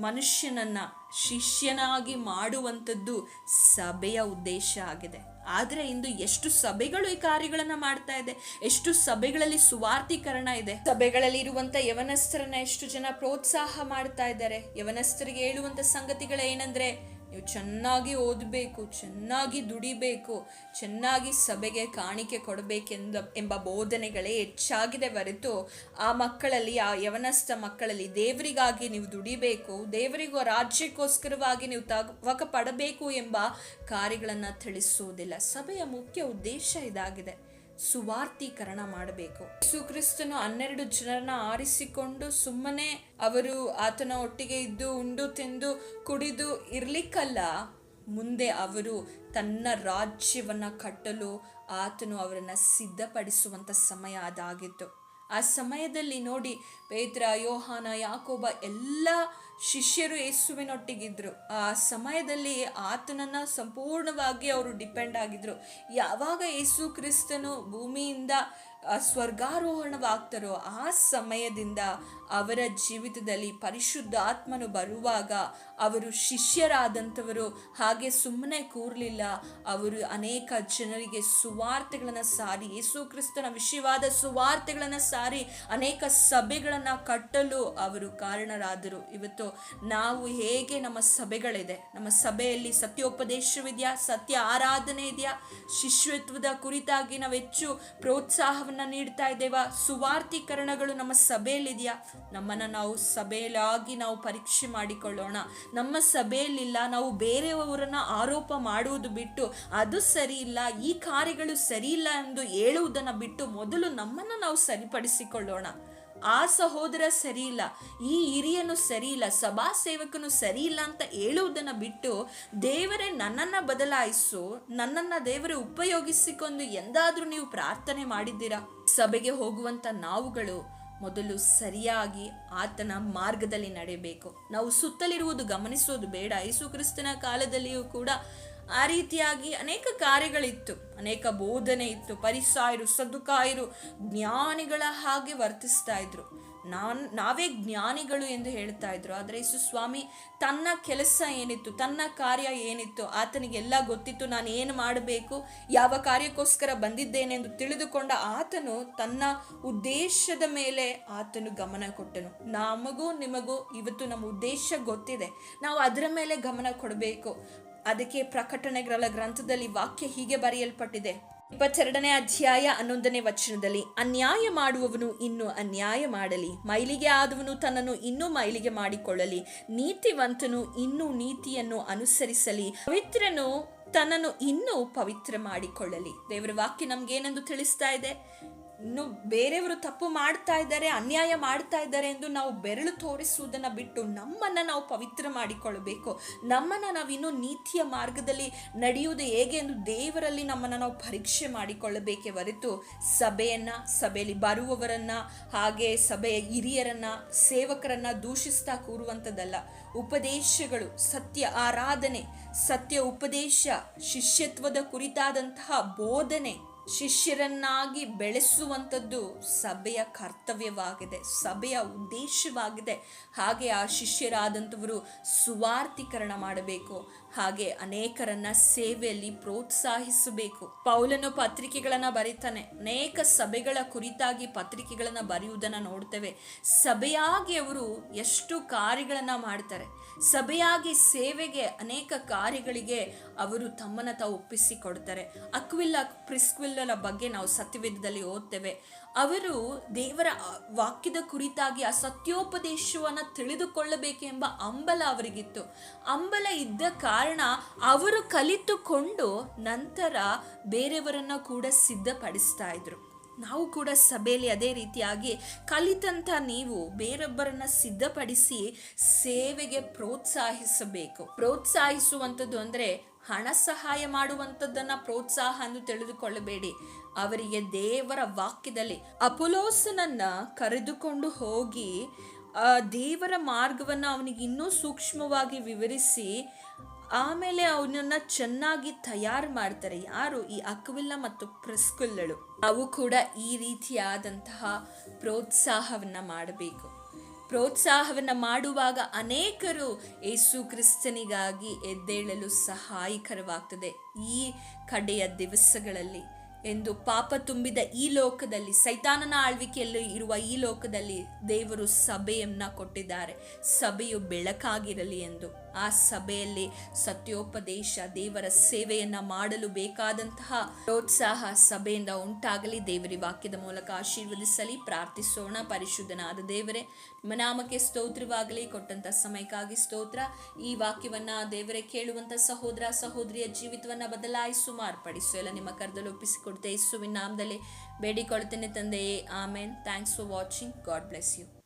ಮನುಷ್ಯನನ್ನ ಶಿಷ್ಯನಾಗಿ ಮಾಡುವಂಥದ್ದು ಸಭೆಯ ಉದ್ದೇಶ ಆಗಿದೆ. ಆದರೆ ಇಂದು ಎಷ್ಟು ಸಭೆಗಳು ಈ ಕಾರ್ಯಗಳನ್ನು ಮಾಡ್ತಾ ಇದೆ? ಎಷ್ಟು ಸಭೆಗಳಲ್ಲಿ ಸುವಾರ್ಥೀಕರಣ ಇದೆ? ಸಭೆಗಳಲ್ಲಿ ಇರುವಂತ ಯವನಸ್ಥರನ್ನ ಎಷ್ಟು ಜನ ಪ್ರೋತ್ಸಾಹ ಮಾಡ್ತಾ ಇದ್ದಾರೆ? ಯವನಸ್ಥರಿಗೆ ಹೇಳುವಂಥ ಸಂಗತಿಗಳು ಏನಂದ್ರೆ ನೀವು ಚೆನ್ನಾಗಿ ಓದಬೇಕು, ಚೆನ್ನಾಗಿ ದುಡಿಬೇಕು, ಚೆನ್ನಾಗಿ ಸಭೆಗೆ ಕಾಣಿಕೆ ಕೊಡಬೇಕೆಂದ ಎಂಬ ಬೋಧನೆಗಳೇ ಹೆಚ್ಚಾಗಿದೆ ಹೊರತು ಆ ಮಕ್ಕಳಲ್ಲಿ, ಆ ಯವನಸ್ಥ ಮಕ್ಕಳಲ್ಲಿ ದೇವರಿಗಾಗಿ ನೀವು ದುಡಿಬೇಕು, ದೇವರಿಗೂ ರಾಜ್ಯಕ್ಕೋಸ್ಕರವಾಗಿ ನೀವು ತವಕ ಪಡಬೇಕು ಎಂಬ ಕಾರ್ಯಗಳನ್ನು ತಿಳಿಸುವುದಿಲ್ಲ ಸಭೆಯ ಮುಖ್ಯ ಉದ್ದೇಶ ಇದಾಗಿದೆ. ಸುವಾರ್ಥೀಕರಣ ಮಾಡಬೇಕು. ಸುಕ್ರಿಸ್ತನು ಹನ್ನೆರಡು ಜನರನ್ನ ಆರಿಸಿಕೊಂಡು ಸುಮ್ಮನೆ ಅವರು ಆತನ ಒಟ್ಟಿಗೆ ಇದ್ದು, ಉಂಡು, ತಿಂದು, ಕುಡಿದು ಇರ್ಲಿಕ್ಕಲ್ಲ, ಮುಂದೆ ಅವರು ತನ್ನ ರಾಜ್ಯವನ್ನ ಕಟ್ಟಲು ಆತನು ಅವರನ್ನ ಸಿದ್ಧಪಡಿಸುವಂತ ಸಮಯ ಅದಾಗಿತ್ತು. ಆ ಸಮಯದಲ್ಲಿ ನೋಡಿ ಪೇತ್ರ, ಯೋಹಾನ, ಯಾಕೋಬ ಎಲ್ಲ ಶಿಷ್ಯರು ಯೇಸುವಿನೊಟ್ಟಿಗಿದ್ರು. ಆ ಸಮಯದಲ್ಲಿ ಆತನನ್ನು ಸಂಪೂರ್ಣವಾಗಿ ಅವರು ಡಿಪೆಂಡ್ ಆಗಿದ್ರು. ಯಾವಾಗ ಯೇಸು ಕ್ರಿಸ್ತನು ಭೂಮಿಯಿಂದ ಸ್ವರ್ಗಾರೋಹಣವಾಗ್ತಾರೋ ಆ ಸಮಯದಿಂದ ಅವರ ಜೀವಿತದಲ್ಲಿ ಪರಿಶುದ್ಧ ಆತ್ಮನು ಬರುವಾಗ ಅವರು ಶಿಷ್ಯರಾದಂಥವರು ಹಾಗೆ ಸುಮ್ಮನೆ ಕೂರಲಿಲ್ಲ. ಅವರು ಅನೇಕ ಜನರಿಗೆ ಸುವಾರ್ತೆಗಳನ್ನು ಸಾರಿ, ಯೇಸು ಕ್ರಿಸ್ತನ ವಿಷಯವಾದ ಸುವಾರ್ತೆಗಳನ್ನು ಸಾರಿ ಅನೇಕ ಸಭೆಗಳನ್ನು ಕಟ್ಟಲು ಅವರು ಕಾರಣರಾದರು. ಇವತ್ತು ನಾವು ಹೇಗೆ ನಮ್ಮ ಸಭೆಗಳಿದೆ? ನಮ್ಮ ಸಭೆಯಲ್ಲಿ ಸತ್ಯೋಪದೇಶವಿದೆಯಾ? ಸತ್ಯ ಆರಾಧನೆ ಇದೆಯಾ? ಶಿಷ್ಯತ್ವದ ಕುರಿತಾಗಿ ನಾವು ಹೆಚ್ಚು ಪ್ರೋತ್ಸಾಹವನ್ನ ನೀಡ್ತಾ ಇದ್ದೇವಾ? ಸುವಾರ್ಥೀಕರಣಗಳು ನಮ್ಮ ಸಭೆಯಲ್ಲಿದೆಯಾ? ನಮ್ಮನ್ನ ನಾವು ಸಭೆಯಲ್ಲಾಗಿ ನಾವು ಪರೀಕ್ಷೆ ಮಾಡಿಕೊಳ್ಳೋಣ. ನಮ್ಮ ಸಭೆಯಲ್ಲಿಲ್ಲ, ನಾವು ಬೇರೆಯವರನ್ನ ಆರೋಪ ಮಾಡುವುದು ಬಿಟ್ಟು ಅದು ಸರಿ ಇಲ್ಲ ಈ ಕಾರ್ಯಗಳು ಸರಿ ಇಲ್ಲ ಎಂದು ಹೇಳುವುದನ್ನು ಬಿಟ್ಟು ಮೊದಲು ನಮ್ಮನ್ನ ನಾವು ಸರಿಪಡಿಸಿಕೊಳ್ಳೋಣ. ಆ ಸಹೋದರ ಸರಿ ಇಲ್ಲ ಈ ಹಿರಿಯನು ಸರಿ ಇಲ್ಲ ಸಭಾ ಸೇವಕನು ಸರಿ ಇಲ್ಲ ಅಂತ ಹೇಳುವುದನ್ನ ಬಿಟ್ಟು ದೇವರೇ ನನ್ನನ್ನು ಬದಲಾಯಿಸು, ನನ್ನನ್ನ ದೇವರೇ ಉಪಯೋಗಿಸಿಕೊಂಡು ಎಂದಾದರೂ ನೀವು ಪ್ರಾರ್ಥನೆ ಮಾಡಿದ್ದೀರಾ? ಸಭೆಗೆ ಹೋಗುವಂತ ನಾವುಗಳು ಮೊದಲು ಸರಿಯಾಗಿ ಆತನ ಮಾರ್ಗದಲ್ಲಿ ನಡೆಯಬೇಕು. ನಾವು ಸುತ್ತಲಿರುವುದು ಗಮನಿಸೋದು ಬೇಡ. ಯೇಸು ಕ್ರಿಸ್ತನ ಕಾಲದಲ್ಲಿಯೂ ಕೂಡ ಆ ರೀತಿಯಾಗಿ ಅನೇಕ ಕಾರ್ಯಗಳಿತ್ತು. ಅನೇಕ ಬೋಧನೆ ಇತ್ತು. ಪರಿಸಾಯರು, ಸದುಕಾಯರು, ಜ್ಞಾನಿಗಳ ಹಾಗೆ ವರ್ತಿಸ್ತಾ ಇದ್ರು. ನಾನ್, ನಾವೇ ಜ್ಞಾನಿಗಳು ಎಂದು ಹೇಳ್ತಾ ಇದ್ರು. ಆದರೆ ಯೇಸು ಸ್ವಾಮಿ, ತನ್ನ ಕೆಲಸ ಏನಿತ್ತು, ತನ್ನ ಕಾರ್ಯ ಏನಿತ್ತು, ಆತನಿಗೆಲ್ಲ ಗೊತ್ತಿತ್ತು, ನಾನು ಏನು ಮಾಡಬೇಕು, ಯಾವ ಕಾರ್ಯಕ್ಕೋಸ್ಕರ ಬಂದಿದ್ದೇನೆ ಎಂದು ತಿಳಿದುಕೊಂಡ ಆತನು ತನ್ನ ಉದ್ದೇಶದ ಮೇಲೆ ಆತನು ಗಮನ ಕೊಟ್ಟನು. ನಮಗೂ ನಿಮಗೂ ಇವತ್ತು ನಮ್ಮ ಉದ್ದೇಶ ಗೊತ್ತಿದೆ. ನಾವು ಅದರ ಮೇಲೆ ಗಮನ ಕೊಡಬೇಕು. ಅದಕ್ಕೆ ಪ್ರಕಟಣೆಗಳ ಗ್ರಂಥದಲ್ಲಿ ವಾಕ್ಯ ಹೀಗೆ ಬರೆಯಲ್ಪಟ್ಟಿದೆ. ಇಪ್ಪತ್ತೆರಡನೇ ಅಧ್ಯಾಯ ಹನ್ನೊಂದನೇ ವಚನದಲ್ಲಿ, ಅನ್ಯಾಯ ಮಾಡುವವನು ಇನ್ನು ಅನ್ಯಾಯ ಮಾಡಲಿ, ಮೈಲಿಗೆ ಆದವನು ತನ್ನನ್ನು ಇನ್ನೂ ಮೈಲಿಗೆ ಮಾಡಿಕೊಳ್ಳಲಿ, ನೀತಿವಂತನು ಇನ್ನೂ ನೀತಿಯನ್ನು ಅನುಸರಿಸಲಿ, ಪವಿತ್ರನು ತನ್ನನ್ನು ಇನ್ನೂ ಪವಿತ್ರ ಮಾಡಿಕೊಳ್ಳಲಿ. ದೇವರ ವಾಕ್ಯ ನಮ್ಗೇನೆಂದು ತಿಳಿಸ್ತಾ ಇದೆ? ಇನ್ನು ಬೇರೆಯವರು ತಪ್ಪು ಮಾಡ್ತಾ ಇದ್ದಾರೆ, ಅನ್ಯಾಯ ಮಾಡ್ತಾ ಇದ್ದಾರೆ ಎಂದು ನಾವು ಬೆರಳು ತೋರಿಸುವುದನ್ನು ಬಿಟ್ಟು ನಮ್ಮನ್ನು ನಾವು ಪವಿತ್ರ ಮಾಡಿಕೊಳ್ಳಬೇಕು. ನಮ್ಮನ್ನು ನಾವು ಇನ್ನೂ ನೀತಿಯ ಮಾರ್ಗದಲ್ಲಿ ನಡೆಯುವುದು ಹೇಗೆ ಎಂದು ದೇವರಲ್ಲಿ ನಮ್ಮನ್ನು ನಾವು ಪರೀಕ್ಷೆ ಮಾಡಿಕೊಳ್ಳಬೇಕೇ ಹೊರತು ಸಭೆಯನ್ನು, ಸಭೆಯಲ್ಲಿ ಬರುವವರನ್ನು, ಹಾಗೆ ಸಭೆಯ ಹಿರಿಯರನ್ನು, ಸೇವಕರನ್ನು ದೂಷಿಸ್ತಾ ಕೂರುವಂಥದ್ದಲ್ಲ. ಉಪದೇಶಗಳು, ಸತ್ಯ ಆರಾಧನೆ, ಸತ್ಯ ಉಪದೇಶ, ಶಿಷ್ಯತ್ವದ ಕುರಿತಾದಂತಹ ಬೋಧನೆ ಶಿಷ್ಯರನ್ನಾಗಿ ಬೆಳೆಸುವಂಥದ್ದು ಸಭೆಯ ಕರ್ತವ್ಯವಾಗಿದೆ ಸಭೆಯ ಉದ್ದೇಶವಾಗಿದೆ. ಹಾಗೆ ಆ ಶಿಷ್ಯರಾದಂಥವರು ಸುವಾರ್ಥೀಕರಣ ಮಾಡಬೇಕು. ಹಾಗೆ ಅನೇಕರನ್ನ ಸೇವೆಯಲ್ಲಿ ಪ್ರೋತ್ಸಾಹಿಸಬೇಕು. ಪೌಲನು ಪತ್ರಿಕೆಗಳನ್ನ ಬರೀತಾನೆ. ಅನೇಕ ಸಭೆಗಳ ಕುರಿತಾಗಿ ಪತ್ರಿಕೆಗಳನ್ನ ಬರೆಯುವುದನ್ನ ನೋಡ್ತೇವೆ. ಸಭೆಯಾಗಿ ಅವರು ಎಷ್ಟು ಕಾರ್ಯಗಳನ್ನ ಮಾಡ್ತಾರೆ. ಸಭೆಯಾಗಿ ಸೇವೆಗೆ ಅನೇಕ ಕಾರ್ಯಗಳಿಗೆ ಅವರು ತಮ್ಮನ್ನ ತಾವು ಒಪ್ಪಿಸಿಕೊಡ್ತಾರೆ. ಅಕ್ವಿಲ್ಲ ಪ್ರಿಸ್ಕ್ವಿಲ್ಲನ ಬಗ್ಗೆ ನಾವು ಸತ್ಯವೇದದಲ್ಲಿ ಓದ್ತೇವೆ. ಅವರು ದೇವರ ವಾಕ್ಯದ ಕುರಿತಾಗಿ ಆ ಸತ್ಯೋಪದೇಶವನ್ನು ತಿಳಿದುಕೊಳ್ಳಬೇಕೆಂಬ ಅಂಬಲ ಅವರಿಗಿತ್ತು. ಅಂಬಲ ಇದ್ದ ಕಾರಣ ಅವರು ಕಲಿತುಕೊಂಡು ನಂತರ ಬೇರೆಯವರನ್ನು ಕೂಡ ಸಿದ್ಧಪಡಿಸ್ತಾ ಇದ್ರು. ನಾವು ಕೂಡ ಸಭೆಯಲ್ಲಿ ಅದೇ ರೀತಿಯಾಗಿ ಕಲಿತಂತ ನೀವು ಬೇರೊಬ್ಬರನ್ನ ಸಿದ್ಧಪಡಿಸಿ ಸೇವೆಗೆ ಪ್ರೋತ್ಸಾಹಿಸಬೇಕು. ಪ್ರೋತ್ಸಾಹಿಸುವಂಥದ್ದು ಅಂದ್ರೆ ಹಣ ಸಹಾಯ ಮಾಡುವಂಥದ್ದನ್ನು ಪ್ರೋತ್ಸಾಹ ಎಂದು ತಿಳಿದುಕೊಳ್ಳಬೇಡಿ. ಅವರಿಗೆ ದೇವರ ವಾಕ್ಯದಲ್ಲಿ ಅಪುಲೋಸನನ್ನ ಕರೆದುಕೊಂಡು ಹೋಗಿ ದೇವರ ಮಾರ್ಗವನ್ನು ಅವನಿಗೆ ಇನ್ನೂ ಸೂಕ್ಷ್ಮವಾಗಿ ವಿವರಿಸಿ, ಆಮೇಲೆ ಅವನನ್ನು ಚೆನ್ನಾಗಿ ತಯಾರು ಮಾಡ್ತಾರೆ. ಯಾರು? ಈ ಅಕ್ವಿಲ್ಲ ಮತ್ತು ಪ್ರಿಸ್ಕುಲ್ಲಳು ಅವು ಕೂಡ ಈ ರೀತಿಯಾದಂತಹ ಪ್ರೋತ್ಸಾಹವನ್ನು ಮಾಡಬೇಕು. ಪ್ರೋತ್ಸಾಹವನ್ನು ಮಾಡುವಾಗ ಅನೇಕರು ಯೇಸು ಕ್ರಿಸ್ತನಿಗಾಗಿ ಎದ್ದೇಳಲು ಸಹಾಯಕರವಾಗ್ತದೆ ಈ ಕಡೆಯ ದಿವಸಗಳಲ್ಲಿ. ಎಂದು ಪಾಪ ತುಂಬಿದ ಈ ಲೋಕದಲ್ಲಿ, ಸೈತಾನನ ಆಳ್ವಿಕೆಯಲ್ಲಿ ಇರುವ ಈ ಲೋಕದಲ್ಲಿ ದೇವರು ಸಭೆಯನ್ನ ಕೊಟ್ಟಿದ್ದಾರೆ. ಸಭೆಯು ಬೆಳಕಾಗಿರಲಿ ಎಂದು. ಆ ಸಭೆಯಲ್ಲಿ ಸತ್ಯೋಪದೇಶ ದೇವರ ಸೇವೆಯನ್ನ ಮಾಡಲು ಬೇಕಾದಂತಹ ಪ್ರೋತ್ಸಾಹ ಸಭೆಯಿಂದ ಉಂಟಾಗಲಿ. ದೇವರಿ, ವಾಕ್ಯದ ಮೂಲಕ ಆಶೀರ್ವದಿಸಲಿ. ಪ್ರಾರ್ಥಿಸೋಣ. ಪರಿಶುದ್ಧನಾದ ದೇವರೇ, ನಿಮ್ಮ ನಾಮಕ್ಕೆ ಸ್ತೋತ್ರವಾಗಲಿ. ಕೊಟ್ಟಂತ ಸಮಯಕ್ಕಾಗಿ ಸ್ತೋತ್ರ. ಈ ವಾಕ್ಯವನ್ನ ದೇವರೇ ಕೇಳುವಂತ ಸಹೋದರ, ಸಹೋದರಿಯ ಜೀವಿತವನ್ನ ಬದಲಾಯಿಸು, ಮಾರ್ಪಡಿಸು. ಎಲ್ಲ ನಿಮ್ಮ ಕರೆದಲ್ಲಿ ಒಪ್ಪಿಸಿಕೊಡ್ತೇ ಯೇಸುವಿನ ನಾಮದಲ್ಲಿ ಬೇಡಿಕೊಳ್ತೇನೆ ತಂದೆಯೇ. Amen. Thanks for watching. God bless you.